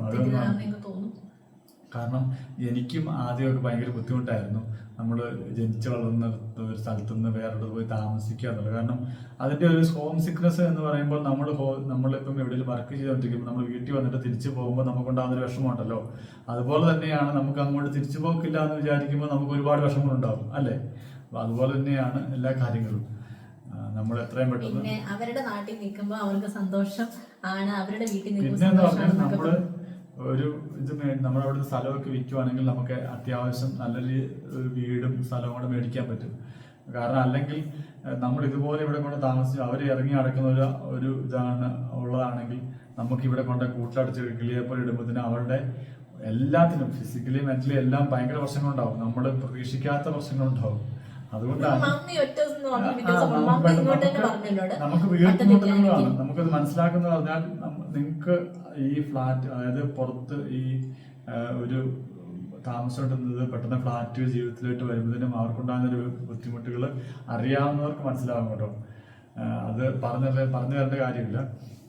കാരണം എനിക്കും ആദ്യമൊക്കെ ഭയങ്കര ബുദ്ധിമുട്ടായിരുന്നു. നമ്മൾ ജനിച്ചു വളർന്ന ഒരു സ്ഥലത്ത് നിന്ന് വേറൊരു പോയി താമസിക്കുക എന്നുള്ളത്. കാരണം അതിന്റെ ഒരു ഹോം സിക്നസ് എന്ന് പറയുമ്പോൾ നമ്മൾ നമ്മളിപ്പം എവിടെയും വർക്ക് ചെയ്തുകൊണ്ടിരിക്കുമ്പോൾ നമ്മൾ വീട്ടിൽ വന്നിട്ട് തിരിച്ചു പോകുമ്പോൾ നമുക്കുണ്ടാകുന്ന ഒരു വിഷമമുണ്ടല്ലോ. അതുപോലെ തന്നെയാണ് നമുക്ക് അങ്ങോട്ട് തിരിച്ചു പോക്കില്ല എന്ന് വിചാരിക്കുമ്പോൾ നമുക്ക് ഒരുപാട് വിഷമങ്ങളുണ്ടാവും അല്ലേ? അപ്പൊ അതുപോലെ തന്നെയാണ് എല്ലാ കാര്യങ്ങളും. നമ്മൾ എത്രയും പെട്ടെന്ന് പിന്നെ അവരുടെ നാട്ടിൽ നിൽക്കുമ്പോൾ അവർക്ക് സന്തോഷം ആണ്. അവരുടെ വീട്ടിൽ നിൽക്കുമ്പോൾ നമ്മൾ ഒരു ഇത് നമ്മുടെ അവിടെ സ്ഥലമൊക്കെ വിൽക്കുവാണെങ്കിൽ നമുക്ക് അത്യാവശ്യം നല്ലൊരു വീടും സ്ഥലവും കൂടെ മേടിക്കാൻ പറ്റും. കാരണം അല്ലെങ്കിൽ നമ്മൾ ഇതുപോലെ ഇവിടെ കൊണ്ട് താമസിച്ച് അവർ ഇറങ്ങി അടക്കുന്ന ഒരു ഒരു ഇതാണ് ഉള്ളതാണെങ്കിൽ നമുക്ക് ഇവിടെ കൊണ്ട് കൂട്ടിലടച്ച് പോലെ ഇടുമ്പോഴത്തേന് അവരുടെ എല്ലാത്തിനും ഫിസിക്കലി മെന്റലി എല്ലാം ഭയങ്കര പ്രശ്നങ്ങളുണ്ടാവും. നമ്മൾ പ്രതീക്ഷിക്കാത്ത പ്രശ്നങ്ങളുണ്ടാവും. അതുകൊണ്ടാണ് നമുക്ക് വീട്ടുമുട്ടലുകളാണ് നമുക്കത് മനസ്സിലാക്കുന്നത് പറഞ്ഞാൽ നിങ്ങൾക്ക് ഈ ഫ്ലാറ്റ് അതായത് പുറത്ത് ഈ ഒരു താമസിച്ചിട്ടുന്നത് പെട്ടെന്ന് ഫ്ലാറ്റ് ജീവിതത്തിലോട്ട് വരുമ്പോഴത്തേനും അവർക്കുണ്ടാകുന്ന ഒരു ബുദ്ധിമുട്ടുകൾ അറിയാവുന്നവർക്ക് മനസ്സിലാവും കേട്ടോ. അത് പറഞ്ഞു പറഞ്ഞു തരേണ്ട കാര്യമില്ല.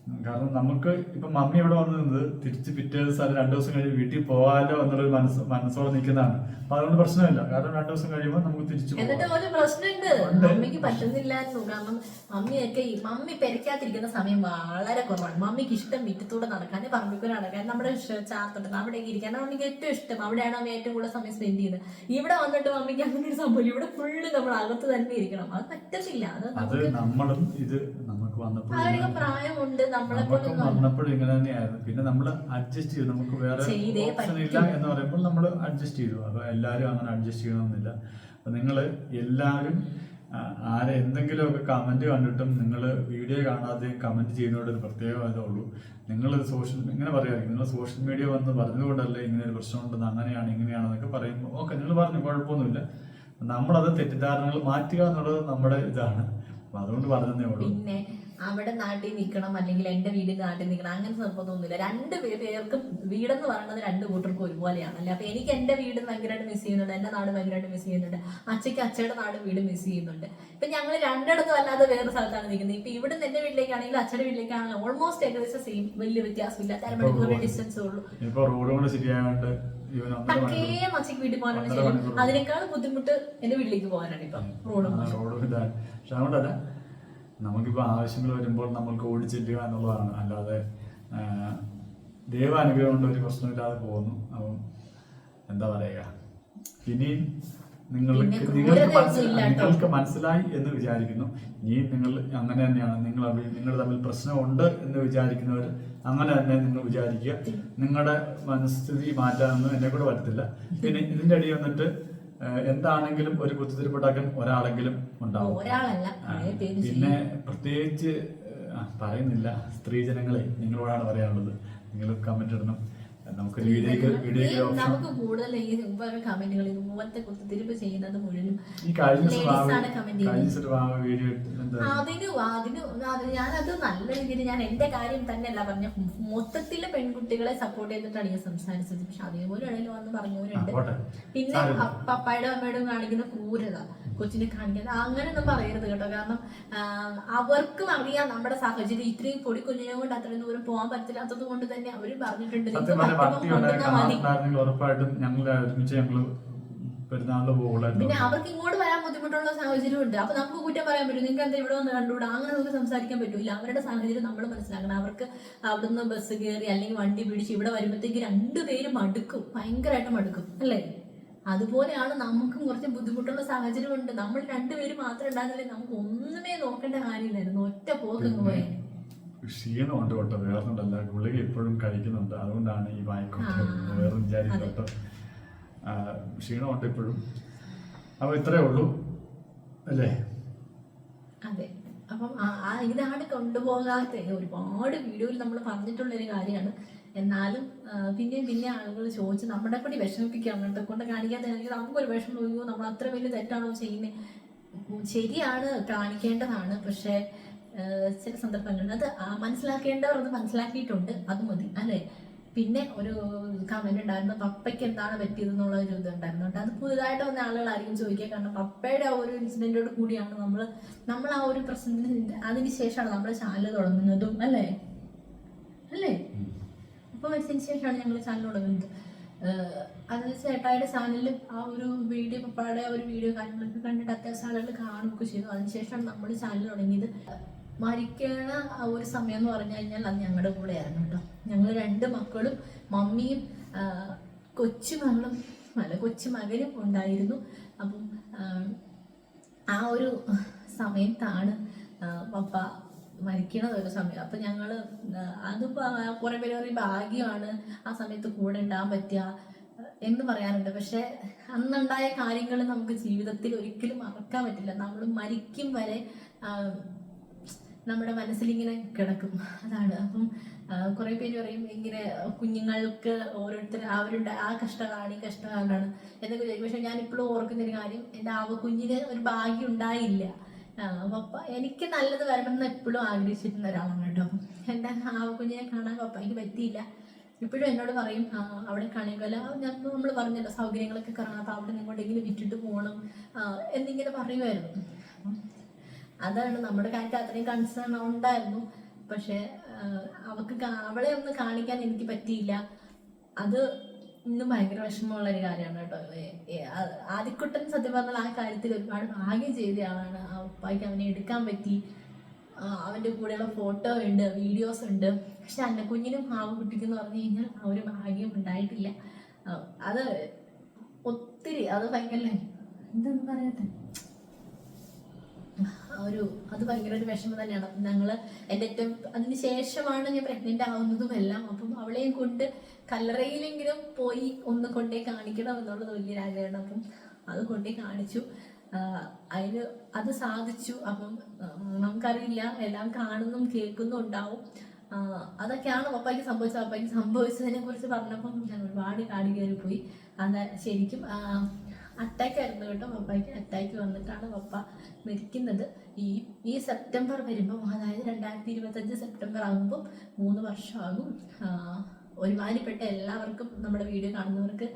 കാരണം നമുക്ക് ഇപ്പൊ മമ്മി ഇവിടെ വന്ന് നിന്നത് തിരിച്ച് പിറ്റേ ദിവസം അല്ലെങ്കിൽ രണ്ടു ദിവസം കഴിഞ്ഞ് വീട്ടിൽ പോകാലോ എന്നുള്ളൊരു മനസ്സ് മനസ്സോടെ നിൽക്കുന്നതാണ്. അപ്പൊ അതുകൊണ്ട് പ്രശ്നമില്ല. കാരണം രണ്ടു ദിവസം കഴിയുമ്പോൾ നമുക്ക് തിരിച്ചു എന്നിട്ട് ഒരു പ്രശ്നമുണ്ട്. മമ്മിക്ക് പറ്റുന്നില്ലായിരുന്നു. കാരണം മമ്മിയൊക്കെ മമ്മി പെരക്കാതിരിക്കുന്ന സമയം വളരെ കുറവാണ്. മമ്മിക്ക് ഇഷ്ടം മുറ്റത്തൂടെ നടക്കാനേ പറമ്പിക്കൂരാണ് കാരണം നമ്മുടെ ചാർത്തുണ്ട്. അവിടെ ഇരിക്കാൻ മമ്മിക്ക് ഏറ്റവും ഇഷ്ടം. അവിടെയാണ് മമ്മി ഏറ്റവും കൂടുതൽ സമയം സ്പെൻഡ് ചെയ്യുന്നത്. ഇവിടെ വന്നിട്ട് മമ്മിക്ക് അങ്ങനെ ഒരു സംഭവം ഇവിടെ ഫുള്ള് നമ്മൾ അകത്ത് തന്നെ ഇരിക്കണം. അത് പറ്റത്തില്ല. അത് നമ്മളും ഇത് നമുക്ക് വന്നപ്പോൾ പ്രായമുണ്ട്. നമുക്കും പോലെ വന്നപ്പോഴും ഇങ്ങനെ തന്നെയായിരുന്നു. പിന്നെ നമ്മൾ അഡ്ജസ്റ്റ് ചെയ്തു. നമുക്ക് വേറെ ഓപ്ഷൻ ഇല്ല എന്ന് പറയുമ്പോൾ നമ്മൾ അഡ്ജസ്റ്റ് ചെയ്തു. അപ്പൊ എല്ലാവരും അങ്ങനെ അഡ്ജസ്റ്റ് ചെയ്യണമെന്നില്ല. അപ്പൊ നിങ്ങൾ എല്ലാവരും ആരെ എന്തെങ്കിലുമൊക്കെ കമന്റ് കണ്ടിട്ടും നിങ്ങൾ വീഡിയോ കാണാതെ കമന്റ് ചെയ്യുന്നതോട് ഒരു പ്രത്യേക ഇതേ ഉള്ളൂ നിങ്ങൾ സോഷ്യൽ ഇങ്ങനെ പറയുമായിരിക്കും നിങ്ങൾ സോഷ്യൽ മീഡിയ വന്ന് പറഞ്ഞതുകൊണ്ടല്ലേ ഇങ്ങനെ ഒരു പ്രശ്നമുണ്ടെന്ന് അങ്ങനെയാണ് ഇങ്ങനെയാണെന്നൊക്കെ പറയുമ്പോൾ ഓക്കെ നിങ്ങൾ പറഞ്ഞു കുഴപ്പമൊന്നുമില്ല. നമ്മളത് തെറ്റിദ്ധാരണകൾ മാറ്റുക എന്നുള്ളത് നമ്മുടെ ഇതാണ്. അപ്പൊ അതുകൊണ്ട് പറഞ്ഞതേ ഉള്ളൂ. അവിടെ നാട്ടിൽ നിൽക്കണം അല്ലെങ്കിൽ എന്റെ വീടിന്റെ നാട്ടിൽ നിൽക്കണം അങ്ങനെ നിർബന്ധമൊന്നുമില്ല. രണ്ട് പേർക്കും വീടെന്ന് പറയുന്നത് രണ്ട് കൂട്ടർക്കും ഒരുപോലെയാണ് അല്ലേ അപ്പൊ എനിക്ക് എന്റെ വീട് ഭയങ്കരമായിട്ട് മിസ് ചെയ്യുന്നുണ്ട് എന്റെ നാട് ഭയങ്കരമായിട്ട് മിസ് ചെയ്യുന്നുണ്ട് അച്ഛയ്ക്ക് അച്ഛയുടെ നാട് വീട് മിസ് ചെയ്യുന്നുണ്ട്. ഇപ്പൊ ഞങ്ങൾ രണ്ടിടത്തും അല്ലാതെ വേറെ സ്ഥലത്താണ് നിൽക്കുന്നത്. ഇപ്പൊ ഇവിടെ എന്റെ വീട്ടിലേക്കാണെങ്കിലും അച്ഛന്റെ വീട്ടിലേക്കാണെങ്കിലും ഓൾമോസ്റ്റ് ഏകദേശം സെയിം വലിയ വ്യത്യാസമില്ല. അരമണിക്കൂറിന്റെ ഡിസ്റ്റൻസ് ഉള്ളൂ. പക്കേ അച്ഛക്ക് വീട്ടിൽ പോകാനാണ്. അതിനേക്കാൾ ബുദ്ധിമുട്ട് എന്റെ വീട്ടിലേക്ക് പോകാനാണ് ഇപ്പൊ റോഡ് റോഡ് ഇതാണ് പക്ഷെ അതുകൊണ്ടല്ല നമുക്കിപ്പോ ആവശ്യങ്ങൾ വരുമ്പോൾ നമ്മൾക്ക് ഓടിച്ചെല്ലുക എന്നുള്ളതാണ്. അല്ലാതെ ദൈവ അനുഗ്രഹം കൊണ്ട് ഒരു പ്രശ്നമില്ലാതെ പോകുന്നു. അപ്പം എന്താ പറയുക? ഇനിയും നിങ്ങൾക്ക് നിങ്ങൾക്ക് മനസ്സിലായി നിങ്ങൾക്ക് മനസ്സിലായി എന്ന് വിചാരിക്കുന്നു. ഇനിയും നിങ്ങൾ അങ്ങനെ തന്നെയാണ്. നിങ്ങൾ നിങ്ങൾ തമ്മിൽ പ്രശ്നമുണ്ട് എന്ന് വിചാരിക്കുന്നവർ അങ്ങനെ തന്നെ നിങ്ങൾ വിചാരിക്കുക. നിങ്ങളുടെ മനസ്ഥിതി മാറ്റാനൊന്നും എന്നെ കൂടെ പറ്റത്തില്ല. പിന്നെ ഇതിന്റെ അടി വന്നിട്ട് എന്താണെങ്കിലും ഒരു കുത്തിത്തിരിപ്പുണ്ടാക്കാൻ ഒരാളെങ്കിലും ഉണ്ടാവും. പിന്നെ പ്രത്യേകിച്ച് പറയുന്നില്ല പറയുന്നില്ല സ്ത്രീജനങ്ങളെ നിങ്ങളോടാണ് പറയാനുള്ളത്. നിങ്ങൾ കമന്റ് ഇടണം. നമുക്ക് നമുക്ക് കൂടുതൽ ഈ കമന്റുകൾ ഇതുപോലത്തെ കുത്തിത്തിരിപ്പ് ചെയ്യുന്നത് മുഴുവൻ അതിന് അതിന് അത് ഞാനത് നല്ല രീതിയിൽ ഞാൻ എന്റെ കാര്യം തന്നെയല്ല പറഞ്ഞ മൊത്തത്തിൽ പെൺകുട്ടികളെ സപ്പോർട്ട് ചെയ്തിട്ടാണ് ഞാൻ സംസാരിച്ചത്. പക്ഷെ അതേപോലെ ഇടയിൽ വന്ന് പറഞ്ഞവരുണ്ട്. പിന്നെ പപ്പായുടെ അമ്മയുടെ കാണിക്കുന്ന ക്രൂരത കൊച്ചിനെ കാണിക്കുന്നത് അങ്ങനെയൊന്നും പറയരുത് കേട്ടോ. കാരണം അവർക്കും അറിയാം നമ്മുടെ സാഹചര്യം. ഇത്രയും പൊടി കുഞ്ഞിനെ കൊണ്ട് അത്രയും ദൂരം പോകാൻ പറ്റില്ലാത്തത് കൊണ്ട് തന്നെ അവരും പറഞ്ഞിട്ടുണ്ട്. കാണാറുണ്ടായിരുന്നെങ്കിൽ ഉറപ്പായിട്ടും ഞങ്ങൾ ഒരുമിച്ച് ഞങ്ങൾ പെരുന്നാളിൽ പോകുള്ളായിരുന്നു പിന്നെ അവർക്ക് ഇങ്ങോട്ട് വരാൻ ബുദ്ധിമുട്ടുള്ള സാഹചര്യം ഉണ്ട്. അപ്പൊ നമുക്ക് കുറ്റം പറയാൻ പറ്റും. നിങ്ങൾക്ക് എന്താ ഇവിടെ വന്ന് കണ്ടുകൂടാ? അങ്ങനെ നമുക്ക് സംസാരിക്കാൻ പറ്റൂല. അവരുടെ സാഹചര്യം നമ്മൾ മനസ്സിലാക്കണം. അവർക്ക് അവിടുന്ന് ബസ് കയറി അല്ലെങ്കിൽ വണ്ടി പിടിച്ച് ഇവിടെ വരുമ്പോഴത്തേക്ക് രണ്ടുപേരും മടുക്കും. ഭയങ്കരമായിട്ട് മടുക്കും. അല്ലേ? അതുപോലെയാണ് നമുക്കും കുറച്ച് ബുദ്ധിമുട്ടുള്ള സാഹചര്യം ഉണ്ട്. നമ്മൾ രണ്ടുപേരും മാത്രം ഉണ്ടാകുന്നില്ലേ നമുക്ക് ഒന്നുമേ നോക്കേണ്ട കാര്യമില്ലായിരുന്നു. ഒറ്റ പോകുന്നു പോയെ. ക്ഷീണമുണ്ട് കേട്ടോ വേറൊന്നുണ്ടല്ല ഗുളിക എപ്പോഴും കഴിക്കുന്നുണ്ട്. അതുകൊണ്ടാണ് ഈ വായിക്കോട്ടെ വേറെ വിചാരിക്കും അതെ. കേട്ടോ. ആ, ക്ഷീണമുണ്ട് ഇപ്പോഴും. അപ്പൊ ഇത്രേ ഉള്ളൂ. അല്ലേ? അതെ. അപ്പം ഇതാണ് കൊണ്ടുപോകാത്ത ഒരുപാട് വീഡിയോയിൽ നമ്മൾ പറഞ്ഞിട്ടുള്ള ഒരു കാര്യമാണ്. എന്നാലും പിന്നെയും പിന്നെ ആളുകൾ ചോദിച്ച് നമ്മുടെ കൂടി വിഷമിപ്പിക്കുക അങ്ങനത്തെ കൊണ്ട് കാണിക്കാത്ത നമുക്കൊരു വിഷമം തോന്നുന്നു നമ്മൾ അത്ര വലിയ തെറ്റാണോ ചെയ്യുന്നത് ശരിയാണ് കാണിക്കേണ്ടതാണ്. പക്ഷേ ചില സന്ദർഭങ്ങളിൽ അത് മനസ്സിലാക്കേണ്ടവർ അത് മനസ്സിലാക്കിയിട്ടുണ്ട് അത് മതി അല്ലേ? പിന്നെ ഒരു കമന്റ് ഉണ്ടായിരുന്നു പപ്പയ്ക്ക് എന്താണ് പറ്റിയത് എന്നുള്ള ഒരു ഇത് ഉണ്ടായിരുന്നു. കേട്ടോ അത് പുതുതായിട്ട് വന്ന ആളുകളായിരിക്കും ചോദിക്കുക. കാരണം പപ്പയുടെ ആ ഒരു ഇൻസിഡന്റോട് കൂടിയാണ് നമ്മൾ നമ്മൾ ആ ഒരു പ്രശ്നത്തിന് അതിന് ശേഷമാണ് നമ്മൾ ചാനൽ തുടങ്ങുന്നതും അല്ലേ? അല്ലേ? അപ്പോൾ മരിച്ചതിന് ശേഷമാണ് ഞങ്ങൾ ചാനൽ തുടങ്ങുന്നത്. അത് ചേട്ടായുടെ ചാനലിൽ ആ ഒരു വീഡിയോ പപ്പയുടെ ആ ഒരു വീഡിയോ കാര്യങ്ങളൊക്കെ കണ്ടിട്ട് അത്യാവശ്യം ആളുകൾ കാണുകയൊക്കെ ചെയ്തു. അതിനുശേഷമാണ് നമ്മൾ ചാനൽ തുടങ്ങിയത്. മരിക്കണ ആ ഒരു സമയം എന്ന് പറഞ്ഞു കഴിഞ്ഞാൽ അത് ഞങ്ങളുടെ കൂടെ ആയിരുന്നു കേട്ടോ ഞങ്ങൾ രണ്ട് മക്കളും മമ്മിയും കൊച്ചുമകളും അല്ല കൊച്ചുമകനും ഉണ്ടായിരുന്നു. അപ്പം ആ, ഒരു സമയത്താണ് പപ്പ മരിക്കണത് ഒരു സമയം. അപ്പം ഞങ്ങൾ അത് കുറേ പേര് പറയും ഭാഗ്യമാണ് ആ സമയത്ത് കൂടെ ഉണ്ടാകാൻ പറ്റുക എന്ന് പറയാറുണ്ട്. പക്ഷെ അന്നുണ്ടായ കാര്യങ്ങൾ നമുക്ക് ജീവിതത്തിൽ ഒരിക്കലും മറക്കാൻ പറ്റില്ല. നമ്മൾ മരിക്കും വരെ നമ്മുടെ മനസ്സിൽ ഇങ്ങനെ കിടക്കും. അതാണ്. അപ്പം കുറെ പേര് പറയും ഇങ്ങനെ കുഞ്ഞുങ്ങൾക്ക് ഓരോരുത്തർ അവരുടെ ആ കഷ്ടകാലം ഈ കഷ്ടകാലാണ് എന്നൊക്കെ ചോദിക്കും. പക്ഷെ ഞാൻ ഇപ്പോഴും ഓർക്കുന്ന ഒരു കാര്യം എന്റെ ആവ കുഞ്ഞിന് ഒരു ഭാഗ്യം ഉണ്ടായില്ല. പപ്പ എനിക്ക് നല്ലത് വരണം എന്ന് എപ്പോഴും ആഗ്രഹിച്ചിരുന്ന ഒരാളാണ് കേട്ടോ. അപ്പം എന്റെ ആവ കുഞ്ഞിനെ കാണാൻ പപ്പയ്ക്ക് പറ്റിയില്ല. ഇപ്പോഴും എന്നോട് പറയും അവിടെ കണികല ഞാൻ നമ്മൾ പറഞ്ഞല്ലോ സൗകര്യങ്ങളൊക്കെ കാണാം അപ്പോൾ അവിടെ നിങ്ങോട്ടെങ്കിലും വിറ്റിട്ട് പോകണം. എന്നിങ്ങനെ പറയുമായിരുന്നു. അതാണ് നമ്മുടെ കാര്യത്തിൽ അത്രയും കൺസേൺ ഉണ്ടായിരുന്നു. പക്ഷെ അവക്ക് അവളെ ഒന്ന് കാണിക്കാൻ എനിക്ക് പറ്റിയില്ല. അത് ഇന്നും ഭയങ്കര വിഷമമുള്ള ഒരു കാര്യമാണ് കേട്ടോ. ആദിക്കുട്ടൻ സത്യം പറഞ്ഞാൽ ആ കാര്യത്തിൽ ഒരുപാട് ഭാഗ്യം ചെയ്ത ആളാണ്. ആ ഉപ്പായ്ക്ക് അവനെ എടുക്കാൻ പറ്റി. അവന്റെ കൂടെയുള്ള ഫോട്ടോ ഉണ്ട് വീഡിയോസ് ഉണ്ട്. പക്ഷെ അന്നക്കുഞ്ഞിനും ആവുകുട്ടിക്കും എന്ന് പറഞ്ഞു കഴിഞ്ഞാൽ ആ ഒരു ഭാഗ്യം ഉണ്ടായിട്ടില്ല. അത് ഒത്തിരി അത് ഭയങ്കര എന്തെന്ന് പറയട്ടെ ഒരു അത് ഭയങ്കര ഒരു വിഷമം തന്നെയാണ്. അപ്പം ഞങ്ങൾ എന്റെ ഏറ്റവും അതിന് ശേഷമാണ് ഞാൻ പ്രഗ്നന്റ് ആവുന്നതും എല്ലാം അപ്പം അവളെയും കൊണ്ട് കല്ലറയിലെങ്കിലും പോയി ഒന്ന് കൊണ്ടേ കാണിക്കണം എന്നുള്ളത് വലിയൊരു ആഗ്രഹമാണ്. അപ്പം അത് കൊണ്ടേ കാണിച്ചു. അതിന് അത് സാധിച്ചു. അപ്പം നമുക്കറിയില്ല. എല്ലാം കാണുന്നും കേൾക്കുന്നും ഉണ്ടാവും. അതൊക്കെയാണ് പപ്പായ്ക്ക് സംഭവിച്ചത്. പപ്പായ്ക്ക് സംഭവിച്ചതിനെ കുറിച്ച് പറഞ്ഞപ്പം ഞാൻ ഒരുപാട് കാടി കയറി പോയി അത് ശരിക്കും അറ്റാക്ക് ആയിരുന്നു കേട്ടോ. പപ്പായ്ക്ക് അറ്റാക്ക് വന്നിട്ടാണ് പപ്പ മരിക്കുന്നത്. ഈ ഈ സെപ്റ്റംബർ വരുമ്പോൾ അതായത് രണ്ടായിരത്തി ഇരുപത്തഞ്ച് സെപ്റ്റംബർ ആകുമ്പോൾ മൂന്ന് വർഷമാകും. ഒരുമാതിരിപ്പെട്ട എല്ലാവർക്കും നമ്മുടെ വീഡിയോ കാണുന്നവർക്ക്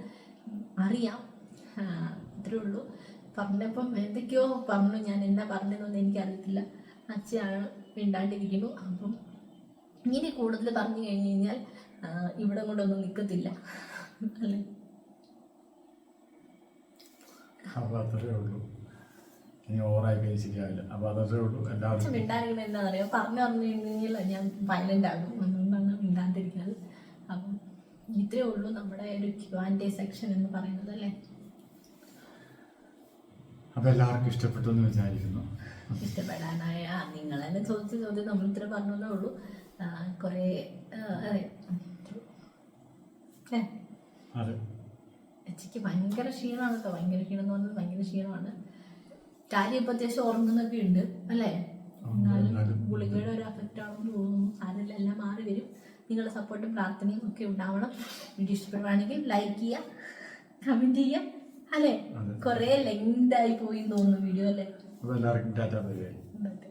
അറിയാം. അത്രേ ഉള്ളൂ. പറഞ്ഞപ്പം എന്തൊക്കെയോ പറഞ്ഞു. ഞാൻ എന്താ പറഞ്ഞതെന്നൊന്നും എനിക്കറിയത്തില്ല. അച്ഛനാണ് മിണ്ടാണ്ടിരിക്കുന്നു. അപ്പം ഇനി കൂടുതൽ പറഞ്ഞു കഴിഞ്ഞു കഴിഞ്ഞാൽ ഇവിടെ കൊണ്ടൊന്നും നിൽക്കത്തില്ല അല്ലേ? അപ്പോൾ അത്രേ ഉള്ളൂ. ഇനി ഓവറായി കഴിഞ്ഞ ശരിയാവില്ല അപ്പോൾ അതത്രേ ഉള്ളൂ. പക്ഷെ എല്ലാവരും മിണ്ടാതിരിക്കുന്നത് എന്താ പറയുക പറഞ്ഞു പറഞ്ഞു കഴിഞ്ഞാൽ ഞാൻ വയലന്റ് ആകും. അതുകൊണ്ടാണ് മിണ്ടാതിരിക്കുന്നത്. അപ്പം ഇത്രേ ഉള്ളൂ നമ്മുടെ ഒരു ക്യുവാന്റെ സെക്ഷൻ എന്ന് പറയുന്നത് അല്ലേ? അപ്പോൾ എല്ലാവർക്കും ഇഷ്ടപ്പെട്ടു എന്ന് വിചാരിക്കുന്നു. ഇഷ്ടപ്പെടാനായ നിങ്ങൾ തന്നെ ചോദിച്ച ചോദ്യം നമ്മൾ ഇത്ര പറഞ്ഞതേ ഉള്ളൂ. കുറേ അതെ. അതെ. ഉച്ചയ്ക്ക് ഭയങ്കര ക്ഷീണമാണ് കേട്ടോ ഭയങ്കര ക്ഷീണം എന്ന് പറഞ്ഞാൽ ഭയങ്കര ക്ഷീണമാണ്. കാര്യം ഇപ്പം അത്യാവശ്യം ഉറങ്ങുന്നൊക്കെ ഉണ്ട് അല്ലേ? എന്നാലും ഗുളികയുടെ ഒരു അഫക്റ്റ് ആണെന്ന് തോന്നുന്നു. സാരമില്ല എല്ലാം മാറി വരും. നിങ്ങളുടെ സപ്പോർട്ടും പ്രാർത്ഥനയും ഒക്കെ ഉണ്ടാവണം. വീഡിയോ ഇഷ്ടപ്പെടുവാണെങ്കിൽ ലൈക്ക് ചെയ്യുക കമന്റ് ചെയ്യാം അല്ലേ? കുറേ ലെങ്ത് ആയി പോയി തോന്നുന്നു വീഡിയോ അല്ലേ? എല്ലാവർക്കും